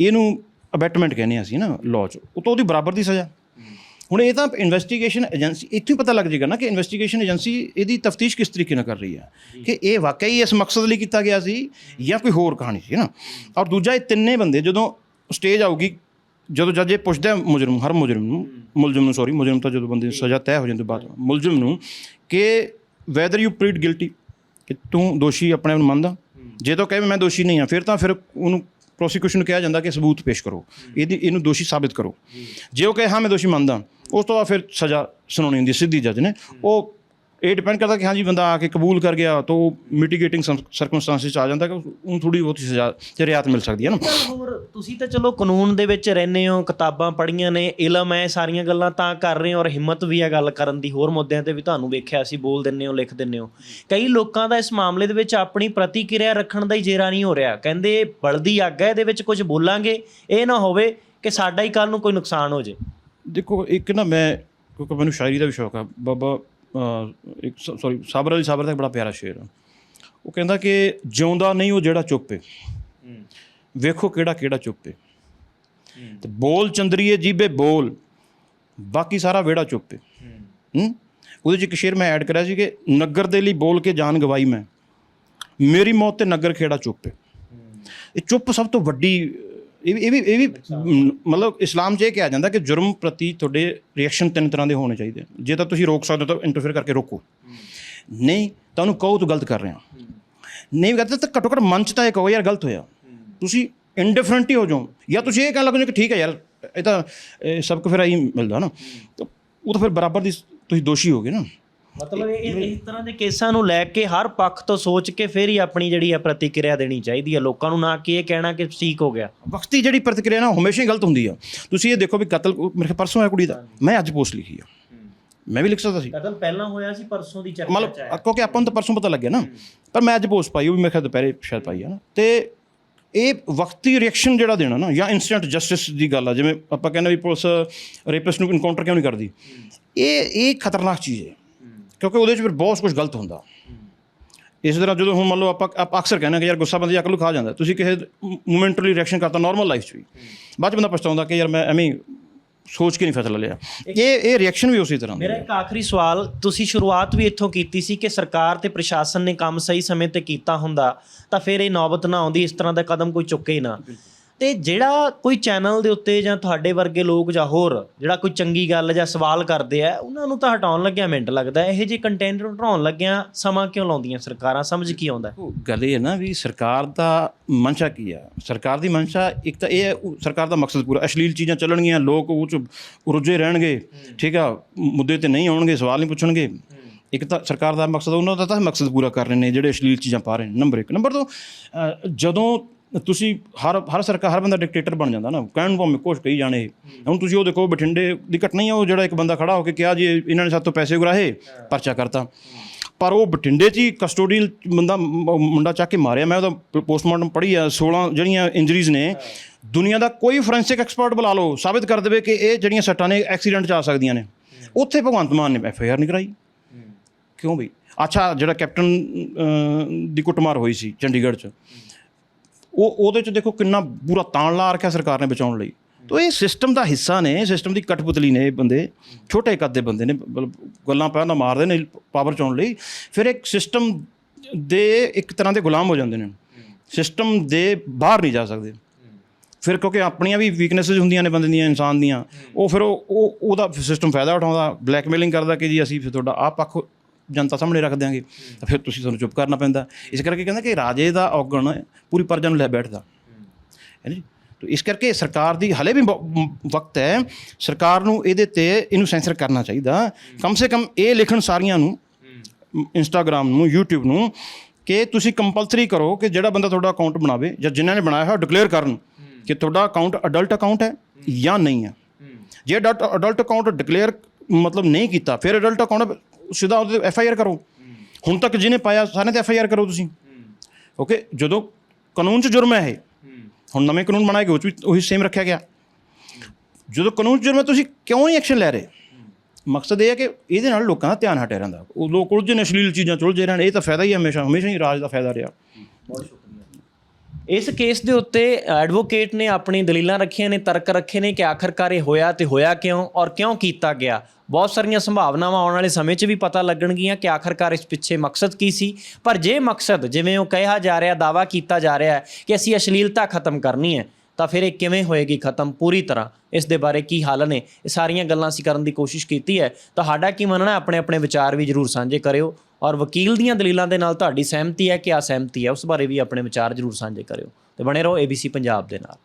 ਇਹਨੂੰ ਅਬੈਟਮੈਂਟ ਕਹਿੰਦੇ ਹਾਂ ਅਸੀਂ ਨਾ ਲਾਅ 'ਚ। ਉਹ ਤਾਂ ਉਹਦੀ ਬਰਾਬਰ ਦੀ ਸਜ਼ਾ। ਹੁਣ ਇਹ ਤਾਂ ਇਨਵੈਸਟੀਗੇਸ਼ਨ ਏਜੰਸੀ ਇੱਥੋਂ ਹੀ ਪਤਾ ਲੱਗ ਜਾਏਗਾ ਨਾ ਕਿ ਇਨਵੈਸਟੀਗੇਸ਼ਨ ਏਜੰਸੀ ਇਹਦੀ ਤਫਤੀਸ਼ ਕਿਸ ਤਰੀਕੇ ਨਾਲ ਕਰ ਰਹੀ ਹੈ। ਕਿ ਇਹ ਵਾਕਈ ਇਸ ਮਕਸਦ ਲਈ ਕੀਤਾ ਗਿਆ ਸੀ ਜਾਂ ਕੋਈ ਹੋਰ ਕਹਾਣੀ ਸੀ ਨਾ? ਔਰ ਦੂਜਾ, ਇਹ ਤਿੰਨੇ ਬੰਦੇ ਜਦੋਂ ਸਟੇਜ ਆਊਗੀ, ਜਦੋਂ ਜੱਜ ਇਹ ਪੁੱਛਦਾ ਮੁਜਰਮ, ਹਰ ਮੁਜਰਮ ਨੂੰ, ਮੁਲਜ਼ਮ ਨੂੰ ਸੌਰੀ ਮੁਜਰਮ ਤਾਂ ਜਦੋਂ ਬੰਦੇ ਦੀ ਸਜ਼ਾ ਤੈਅ ਹੋ ਜਾਂਦੀ ਬਾਅਦ ਮੁਲਜ਼ਮ ਨੂੰ ਕਿ ਵੈਦਰ ਯੂ ਪ੍ਰੀਡ ਗਿਲਟੀ ਕਿ ਤੂੰ ਦੋਸ਼ੀ ਆਪਣੇ ਆਪ ਨੂੰ ਮੰਨਦਾ। ਜੇ ਤਾਂ ਕਹੇ ਵੀ ਮੈਂ ਦੋਸ਼ੀ ਨਹੀਂ ਹਾਂ, ਫਿਰ ਤਾਂ ਫਿਰ ਉਹਨੂੰ ਪ੍ਰੋਸੀਕਿਊਸ਼ਨ ਨੂੰ ਕਿਹਾ ਜਾਂਦਾ ਕਿ ਸਬੂਤ ਪੇਸ਼ ਕਰੋ। ਇਹਦੀ ਇਹਨੂੰ ਦੋਸ਼ੀ ਸਾਬਿਤ ਕਰੋ। ਜੇ ਉਹ ਕਹੇ, ਹਾਂ, ਮੈਂ ਦੋਸ਼ੀ ਮੰਨਦਾ, ਉਸ ਤੋਂ ਬਾਅਦ ਫਿਰ ਸਜ਼ਾ ਸੁਣਾਉਣੀ ਹੁੰਦੀ ਸਿੱਧੀ ਜੱਜ ਨੇ। ਉਹ ਇਹ ਡਿਪੈਂਡ ਕਰਦਾ ਕਿ ਹਾਂਜੀ ਬੰਦਾ ਆ ਕੇ ਕਬੂਲ ਕਰ ਗਿਆ ਤਾਂ ਮਿਟੀਗੇਟਿੰਗ ਸਰਕਮਸਟੈਂਸਿਸ ਆ ਜਾਂਦਾ ਕਿ ਉਹਨੂੰ ਥੋੜੀ ਬਹੁਤੀ ਸਜ਼ਾ ਤੇ ਰਿਆਤ ਮਿਲ ਸਕਦੀ ਹੈ ਨਾ। ਹੋਰ ਤੁਸੀਂ ਤਾਂ ਚਲੋ ਕਾਨੂੰਨ ਦੇ ਵਿੱਚ ਰਹਿੰਦੇ ਹੋ ਕਿਤਾਬਾਂ ਪੜ੍ਹੀਆਂ ਨੇ ਇਲਮ ਹੈ ਸਾਰੀਆਂ ਗੱਲਾਂ ਤਾਂ ਕਰ ਰਹੇ ਹੋ ਔਰ ਹਿੰਮਤ ਵੀ ਹੈ ਗੱਲ ਕਰਨ ਦੀ। ਹੋਰ ਮੁੱਦਿਆਂ ਤੇ ਵੀ ਤੁਹਾਨੂੰ ਵੇਖਿਆ ਸੀ ਬੋਲ ਦਿੰਦੇ ਹੋ ਲਿਖ ਦਿੰਦੇ ਹੋ। ਕਈ ਲੋਕਾਂ ਦਾ ਇਸ ਮਾਮਲੇ ਦੇ ਵਿੱਚ ਆਪਣੀ ਪ੍ਰਤੀਕਿਰਿਆ ਰੱਖਣ ਦਾ ਹੀ ਜੇਰਾ ਨਹੀਂ ਹੋ ਰਿਹਾ। ਕਹਿੰਦੇ ਬਲਦੀ ਅੱਗ ਹੈ ਇਹਦੇ ਵਿੱਚ ਕੁਝ ਬੋਲਾਂਗੇ। ਇਹ ਨਾ ਹੋਵੇ ਕਿ ਸਾਡਾ ਹੀ ਕੱਲ ਨੂੰ ਕੋਈ ਨੁਕਸਾਨ ਹੋ ਜੇ। ਦੇਖੋ ਇੱਕ ਨਾ ਮੈਂ ਕਿਉਂਕਿ ਮੈਨੂੰ ਸ਼ਾਇਰੀ ਦਾ ਵੀ ਸ਼ੌਕ ਆ। ਬਾਬਾ ਇੱਕ ਸੌਰੀ ਸਾਬਰ ਅਲੀ ਸਾਬਰ ਦਾ ਬੜਾ ਪਿਆਰਾ ਸ਼ੇਰ ਆ। ਉਹ ਕਹਿੰਦਾ ਕਿ ਜਿਉਂਦਾ ਨਹੀਂ ਉਹ ਜਿਹੜਾ ਚੁੱਪ ਵੇਖੋ ਕਿਹੜਾ ਕਿਹੜਾ ਚੁੱਪ ਤੇ ਬੋਲ ਚੰਦਰੀਏ ਜੀਬੇ ਬੋਲ ਬਾਕੀ ਸਾਰਾ ਵਿਹੜਾ ਚੁੱਪ ਹੂੰ। ਉਹਦੇ ਚ ਇੱਕ ਸ਼ੇਰ ਮੈਂ ਐਡ ਕਰਿਆ ਸੀ ਕਿ ਨਗਰ ਦੇ ਲਈ ਬੋਲ ਕੇ ਜਾਨ ਗਵਾਈ ਮੈਂ। ਮੇਰੀ ਮੌਤ ਤੇ ਨਗਰ ਖੇੜਾ ਚੁੱਪ ਇਹ ਚੁੱਪ ਸਭ ਤੋਂ ਵੱਡੀ ਇਹ ਵੀ ਇਹ ਵੀ ਇਹ ਵੀ ਮਤਲਬ ਇਸਲਾਮ 'ਚ ਇਹ ਕਿਹਾ ਜਾਂਦਾ ਕਿ ਜੁਰਮ ਪ੍ਰਤੀ ਤੁਹਾਡੇ ਰਿਐਕਸ਼ਨ ਤਿੰਨ ਤਰ੍ਹਾਂ ਦੇ ਹੋਣੇ ਚਾਹੀਦੇ ਜੇ ਤਾਂ ਤੁਸੀਂ ਰੋਕ ਸਕਦੇ ਹੋ ਤਾਂ ਇੰਟਰਫੇਅਰ ਕਰਕੇ ਰੋਕੋ। ਨਹੀਂ, ਤਾਂ ਉਹਨੂੰ ਕਹੋ ਤੂੰ ਗਲਤ ਕਰ ਰਿਹਾ। ਨਹੀਂ ਗਲਤ ਤਾਂ ਘੱਟੋ ਘੱਟ ਮਨ 'ਚ ਤਾਂ ਇਹ ਕਹੋ ਯਾਰ ਗਲਤ ਹੋਇਆ। ਤੁਸੀਂ ਇਨਡਿਫਰੈਂਟ ਹੀ ਹੋ ਜਾਓ। ਜਾਂ ਤੁਸੀਂ ਇਹ ਕਹਿਣ ਲੱਗੋ ਕਿ ਠੀਕ ਹੈ ਯਾਰ, ਇਹ ਤਾਂ, ਇਹ ਕੁ ਫਿਰ ਆਈ ਮਿਲਦਾ ਨਾ। ਉਹ ਤਾਂ ਫਿਰ ਬਰਾਬਰ ਦੀ ਤੁਸੀਂ ਦੋਸ਼ੀ ਹੋਗੇ ਨਾ। ਮਤਲਬ ਇਹ ਇਸ ਤਰ੍ਹਾਂ ਦੇ ਕੇਸਾਂ ਨੂੰ ਲੈ ਕੇ ਹਰ ਪੱਖ ਤੋਂ ਸੋਚ ਕੇ ਫਿਰ ਹੀ ਆਪਣੀ ਜਿਹੜੀ ਹੈ ਪ੍ਰਤੀਕਿਰਿਆ ਦੇਣੀ ਚਾਹੀਦੀ ਹੈ ਲੋਕਾਂ ਨੂੰ ਨਾ ਕਿ ਇਹ ਕਹਿਣਾ ਕਿ ਠੀਕ ਹੋ ਗਿਆ। ਵਕਤੀ ਜਿਹੜੀ ਪ੍ਰਤੀਕਿਰਿਆ ਨਾ ਹਮੇਸ਼ਾ ਹੀ ਗਲਤ ਹੁੰਦੀ ਆ। ਤੁਸੀਂ ਇਹ ਦੇਖੋ ਵੀ ਕਤਲ ਮੇਰੇ ਪਰਸੋਂ ਹੈ ਕੁੜੀ ਦਾ। ਮੈਂ ਅੱਜ ਪੋਸਟ ਲਿਖੀ ਆ। ਮੈਂ ਵੀ ਲਿਖ ਸਕਦਾ ਸੀ। ਕਤਲ ਪਹਿਲਾਂ ਹੋਇਆ ਸੀ ਪਰਸੋਂ ਦੀ ਚਰਚਾ ਮਤਲਬ ਕਿਉਂਕਿ ਆਪਾਂ ਨੂੰ ਤਾਂ ਪਰਸੋਂ ਪਤਾ ਲੱਗਿਆ ਨਾ। ਪਰ ਮੈਂ ਅੱਜ ਪੋਸਟ ਪਾਈ ਉਹ ਵੀ ਮੇਰੇ ਖਿਆਲ ਦੁਪਹਿਰੇ ਸ਼ਾਇਦ ਪਾਈ ਆ ਨਾ। ਤੇ ਇਹ ਵਕਤੀ ਰਿਐਕਸ਼ਨ ਜਿਹੜਾ ਦੇਣਾ ਨਾ ਜਾਂ ਇਨਸਟੈਂਟ ਜਸਟਿਸ ਦੀ ਗੱਲ ਆ। ਜਿਵੇਂ ਆਪਾਂ ਕਹਿੰਦੇ ਵੀ ਪੁਲਿਸ ਰੇਪਿਸਟ ਨੂੰ ਇਨਕਾਊਂਟਰ ਕਿਉਂ ਨਹੀਂ ਕਰਦੀ? ਇਹ ਇਹ ਖਤਰਨਾਕ ਚੀਜ਼ ਹੈ। ਕਿਉਂਕਿ ਉਹਦੇ 'ਚ ਫਿਰ ਬਹੁਤ ਕੁਝ ਗਲਤ ਹੁੰਦਾ। ਇਸ ਤਰ੍ਹਾਂ ਜਦੋਂ ਹੁਣ ਮੰਨ ਲਓ ਆਪਾਂ ਆਪਾਂ ਅਕਸਰ ਕਹਿੰਦੇ ਕਿ ਯਾਰ ਗੁੱਸਾ ਬੰਦੇ ਅਕਲ ਨੂੰ ਖਾ ਜਾਂਦਾ। ਤੁਸੀਂ ਕਿਸੇ ਮੂਮੈਂਟਲੀ ਰਿਐਕਸ਼ਨ ਕਰਤਾ ਨਾਰਮਲ ਲਾਈਫ 'ਚ ਵੀ। ਬਾਅਦ 'ਚ ਬੰਦਾ ਪਛਤਾਉਂਦਾ ਕਿ ਯਾਰ ਮੈਂ ਐਵੇਂ ਸੋਚ ਕੇ ਨਹੀਂ ਫੈਸਲਾ ਲਿਆ। ਇਹ ਇਹ ਰਿਐਕਸ਼ਨ ਵੀ ਉਸੇ ਤਰ੍ਹਾਂ ਦਾ ਮੇਰਾ ਇੱਕ ਆਖਰੀ ਸਵਾਲ ਤੁਸੀਂ ਸ਼ੁਰੂਆਤ ਵੀ ਇੱਥੋਂ ਕੀਤੀ ਸੀ ਕਿ ਸਰਕਾਰ ਤੇ ਪ੍ਰਸ਼ਾਸਨ ਨੇ ਕੰਮ ਸਹੀ ਸਮੇਂ ਤੇ ਕੀਤਾ ਹੁੰਦਾ ਤਾਂ ਫਿਰ ਇਹ ਨੌਬਤ ਨਾ ਆਉਂਦੀ ਇਸ ਤਰ੍ਹਾਂ ਦਾ ਕਦਮ ਕੋਈ ਚੁੱਕੇ ਹੀ ਨਾ। ਤੇ ਜਿਹੜਾ ਕੋਈ ਚੈਨਲ ਦੇ ਉੱਤੇ ਜਾਂ ਤੁਹਾਡੇ ਵਰਗੇ ਲੋਕ ਜਾਂ ਹੋਰ ਜਿਹੜਾ ਕੋਈ ਚੰਗੀ ਗੱਲ ਜਾਂ ਸਵਾਲ ਕਰਦੇ ਆ ਉਹਨਾਂ ਨੂੰ ਤਾਂ ਹਟਾਉਣ ਲੱਗਿਆ ਮਿੰਟ ਲੱਗਦਾ ਇਹੋ ਜਿਹੇ ਕੰਟੈਂਟ ਨੂੰ ਹਟਾਉਣ ਲੱਗਿਆ ਸਮਾਂ ਕਿਉਂ ਲਾਉਂਦੀਆਂ ਸਰਕਾਰਾਂ? ਸਮਝ ਕੀ ਆਉਂਦਾ ਗੱਲ ਇਹ ਹੈ ਨਾ ਵੀ ਸਰਕਾਰ ਦਾ ਮਨਸ਼ਾ ਕੀ ਆ? ਸਰਕਾਰ ਦੀ ਮਨਸ਼ਾ ਇੱਕ ਤਾਂ ਇਹ ਸਰਕਾਰ ਦਾ ਮਕਸਦ ਪੂਰਾ ਅਸ਼ਲੀਲ ਚੀਜ਼ਾਂ ਚੱਲਣਗੀਆਂ ਲੋਕ ਉਹ ਚ ਰੁੱਝੇ ਰਹਿਣਗੇ ਠੀਕ ਆ ਮੁੱਦੇ ਤੇ ਨਹੀਂ ਆਉਣਗੇ ਸਵਾਲ ਨਹੀਂ ਪੁੱਛਣਗੇ। ਇੱਕ ਤਾਂ ਸਰਕਾਰ ਦਾ ਮਕਸਦ ਉਹਨਾਂ ਦਾ ਤਾਂ ਮਕਸਦ ਪੂਰਾ ਕਰ ਰਹੇ ਨੇ ਜਿਹੜੇ ਅਸ਼ਲੀਲ ਚੀਜ਼ਾਂ ਪਾ ਰਹੇ ਨੇ। ਨੰਬਰ 1 ਨੰਬਰ 2 ਜਦੋਂ ਤੁਸੀਂ ਹਰ ਹਰ ਸਰਕਾਰ, ਹਰ ਬੰਦਾ ਡਿਕਟੇਟਰ ਬਣ ਜਾਂਦਾ ਨਾ। ਕਹਿਣ ਭਾਵੇਂ ਕੁਛ ਕਹੀ ਜਾਣੇ ਹੁਣ ਤੁਸੀਂ ਉਹ ਦੇਖੋ, ਬਠਿੰਡੇ ਦੀ ਘਟਨਾ ਹੀ ਆ, ਉਹ ਜਿਹੜਾ ਇੱਕ ਬੰਦਾ ਖੜਾ ਹੋ ਕੇ ਕਿਹਾ ਜੀ, ਇਹਨਾਂ ਨੇ ਸਾਡੇ ਤੋਂ ਪੈਸੇ ਉਗਰਾਹੇ ਪਰਚਾ ਕਰਤਾ। ਪਰ ਉਹ ਬਠਿੰਡੇ 'ਚ ਹੀ ਕਸਟੋਡੀਅਲ ਬੰਦਾ ਮੁੰਡਾ ਚੱਕ ਕੇ ਮਾਰਿਆ। ਮੈਂ ਉਹਦਾ ਪੋਸਟਮਾਰਟਮ ਪੜ੍ਹੀ ਆ 16 ਜਿਹੜੀਆਂ ਇੰਜਰੀਜ਼ ਨੇ, ਦੁਨੀਆ ਦਾ ਕੋਈ ਫੋਰੈਂਸਿਕ ਐਕਸਪਰਟ ਬੁਲਾ ਲਓ, ਸਾਬਿਤ ਕਰ ਦੇਵੇ ਕਿ ਇਹ ਜਿਹੜੀਆਂ ਸੱਟਾਂ ਨੇ ਐਕਸੀਡੈਂਟ 'ਚ ਆ ਸਕਦੀਆਂ ਨੇ। ਉੱਥੇ ਭਗਵੰਤ ਮਾਨ ਨੇ ਐਫ ਆਈ ਆਰ ਨਹੀਂ ਕਰਾਈ। ਕਿਉਂ ਬਈ? ਅੱਛਾ, ਜਿਹੜਾ ਕੈਪਟਨ ਦੀ ਕੁੱਟਮਾਰ ਹੋਈ ਸੀ ਚੰਡੀਗੜ੍ਹ 'ਚ। ਉਹ ਉਹਦੇ 'ਚ ਦੇਖੋ ਕਿੰਨਾ ਪੂਰਾ ਤਾਣ ਲਾ ਰੱਖਿਆ ਸਰਕਾਰ ਨੇ ਬਚਾਉਣ ਲਈ। ਤੋ ਇਹ ਸਿਸਟਮ ਦਾ ਹਿੱਸਾ ਨੇ ਸਿਸਟਮ ਦੀ ਕਠਪੁਤਲੀ ਨੇ ਇਹ ਬੰਦੇ, ਛੋਟੇ ਕੱਦ ਦੇ ਬੰਦੇ ਨੇ, ਮਤਲਬ ਗੱਲਾਂ ਪਹਿਲਾਂ ਮਾਰਦੇ ਨੇ ਪਾਵਰ ਚਾਉਣ ਲਈ। ਫਿਰ ਇੱਕ ਸਿਸਟਮ ਦੇ ਇੱਕ ਤਰ੍ਹਾਂ ਦੇ ਗੁਲਾਮ ਹੋ ਜਾਂਦੇ ਨੇ। ਸਿਸਟਮ ਦੇ ਬਾਹਰ ਨਹੀਂ ਜਾ ਸਕਦੇ। ਫਿਰ ਕਿਉਂਕਿ ਆਪਣੀਆਂ ਵੀ ਵੀਕਨੈਸਸ ਹੁੰਦੀਆਂ ਨੇ ਬੰਦੇ ਦੀਆਂ, ਇਨਸਾਨ ਦੀਆਂ, ਉਹ ਫਿਰ ਉਹ ਉਹਦਾ ਸਿਸਟਮ ਫਾਇਦਾ ਉਠਾਉਂਦਾ ਬਲੈਕਮੇਲਿੰਗ ਕਰਦਾ ਕਿ ਜੀ ਅਸੀਂ ਫਿਰ ਤੁਹਾਡਾ ਆਹ ਪੱਖ ਜਨਤਾ ਸਾਹਮਣੇ ਰੱਖ ਦਿਆਂਗੇ ਤਾਂ ਫਿਰ ਤੁਸੀਂ ਤੁਹਾਨੂੰ ਚੁੱਪ ਕਰਨਾ ਪੈਂਦਾ। ਇਸ ਕਰਕੇ ਕਹਿੰਦਾ ਕਿ ਰਾਜੇ ਦਾ ਔਗਣ ਪੂਰੀ ਪ੍ਰਜਾ ਨੂੰ ਲੈ ਬੈਠਦਾ। ਹੈ ਜੀ ਤੋ ਇਸ ਕਰਕੇ ਸਰਕਾਰ ਦੀ ਹਲੇ ਵੀ ਵਕਤ ਹੈ ਸਰਕਾਰ ਨੂੰ ਇਹਦੇ ਤੇ ਇਹਨੂੰ ਸੈਂਸਰ ਕਰਨਾ ਚਾਹੀਦਾ। ਕਮ ਸੇ ਕਮ ਇਹ ਲਿਖਣ ਸਾਰੀਆਂ ਨੂੰ ਇੰਸਟਾਗ੍ਰam ਨੂੰ YouTube ਨੂੰ ਕਿ ਤੁਸੀਂ ਕੰਪਲਸਰੀ ਕਰੋ ਕਿ ਜਿਹੜਾ ਬੰਦਾ ਤੁਹਾਡਾ ਅਕਾਊਂਟ ਬਣਾਵੇ ਜਾਂ ਜਿਨ੍ਹਾਂ ਨੇ ਬਣਾਇਆ ਹੋਇਆ ਡਿਕਲੇਅਰ ਕਰਨ ਕਿ ਤੁਹਾਡਾ ਅਕਾਊਂਟ ਅਡਲਟ ਅਕਾਊਂਟ ਹੈ ਜਾਂ ਨਹੀਂ ਹੈ। ਜੇ ਅਡਲਟ ਅਕਾਊਂਟ ਡਿਕਲੇਅਰ ਮਤਲਬ ਨਹੀਂ ਕੀਤਾ ਫਿਰ ਅਡਲਟ ਅਕਾਊਂਟ ਸਿੱਧਾ ਉਹਦੇ ਐਫ ਆਈ ਆਰ ਕਰੋ। ਹੁਣ ਤੱਕ ਜਿਹਨੇ ਪਾਇਆ, ਸਾਰਿਆਂ ਤੇ ਐਫ ਆਈ ਆਰ ਕਰੋ ਤੁਸੀਂ। ਓਕੇ ਜਦੋਂ ਕਾਨੂੰਨ 'ਚ ਜੁਰਮ ਹੈ ਇਹ, ਹੁਣ ਨਵੇਂ ਕਾਨੂੰਨ ਬਣਾਏ ਗਏ, ਉਹ 'ਚ ਵੀ ਉਹੀ ਸੇਮ ਰੱਖਿਆ ਗਿਆ। ਜਦੋਂ ਕਾਨੂੰਨ 'ਚ ਜੁਰਮ ਹੈ, ਤੁਸੀਂ ਕਿਉਂ ਨਹੀਂ ਐਕਸ਼ਨ ਲੈ ਰਹੇ? ਮਕਸਦ ਇਹ ਹੈ ਕਿ ਇਹਦੇ ਨਾਲ ਲੋਕਾਂ ਦਾ ਧਿਆਨ ਹਟਿਆ ਰਹਿੰਦਾ। ਉਹ ਲੋਕ ਉਲਝੇ ਨੇ, ਅਸ਼ਲੀਲ ਚੀਜ਼ਾਂ 'ਚ ਉਲਝੇ ਰਹਿਣ, ਇਹ ਤਾਂ ਫਾਇਦਾ ਹੀ ਹਮੇਸ਼ਾ ਹਮੇਸ਼ਾ ਹੀ ਰਾਜ ਦਾ ਫਾਇਦਾ ਰਿਹਾ। ਬਹੁਤ ਇਸ ਕੇਸ ਦੇ ਉੱਤੇ ਐਡਵੋਕੇਟ ਨੇ ਆਪਣੀ ਦਲੀਲਾਂ ਰੱਖੀਆਂ ਨੇ, ਤਰਕ ਰੱਖੇ ਨੇ ਕਿ ਆਖਰਕਾਰ ਇਹ ਹੋਇਆ ਤੇ ਹੋਇਆ ਕਿਉਂ ਔਰ ਕਿਉਂ ਕੀਤਾ ਗਿਆ। ਬਹੁਤ ਸਾਰੀਆਂ ਸੰਭਾਵਨਾਵਾਂ ਆਉਣ ਵਾਲੇ ਸਮੇਂ 'ਚ ਵੀ ਪਤਾ ਲੱਗਣਗੀਆਂ ਕਿ ਆਖਰਕਾਰ ਇਸ ਪਿੱਛੇ ਮਕਸਦ ਕੀ ਸੀ। ਪਰ ਜੇ ਮਕਸਦ ਜਿਵੇਂ ਉਹ ਕਿਹਾ ਜਾ ਰਿਹਾ ਦਾਵਾ ਕੀਤਾ ਜਾ ਰਿਹਾ ਹੈ ਕਿ ਅਸੀਂ ਅਸ਼ਲੀਲਤਾ ਖਤਮ ਕਰਨੀ ਹੈ, ਤਾਂ ਫਿਰ ਇਹ ਕਿਵੇਂ ਹੋਏਗੀ ਖਤਮ ਪੂਰੀ ਤਰ੍ਹਾਂ? ਇਸ ਦੇ ਬਾਰੇ ਕੀ ਹੱਲ ਨੇ? ਇਹ ਸਾਰੀਆਂ ਗੱਲਾਂ ਅਸੀਂ ਕਰਨ ਦੀ ਕੋਸ਼ਿਸ਼ ਕੀਤੀ ਹੈ। ਤੁਹਾਡਾ ਕੀ ਮੰਨਣਾ ਆਪਣੇ ਆਪਣੇ ਵਿਚਾਰ ਵੀ ਜਰੂਰ ਸਾਂਝੇ ਕਰਿਓ। ਔਰ ਵਕੀਲ ਦੀਆਂ ਦਲੀਲਾਂ ਦੇ ਨਾਲ ਤੁਹਾਡੀ ਸਹਿਮਤੀ ਹੈ ਕਿ ਅਸਹਿਮਤੀ ਹੈ, ਉਸ ਬਾਰੇ ਵੀ ਆਪਣੇ ਵਿਚਾਰ ਜਰੂਰ ਸਾਂਝੇ ਕਰਿਓ ਤੇ ਬਣੇ ਰਹੋ ABC ਪੰਜਾਬ ਦੇ ਨਾਲ।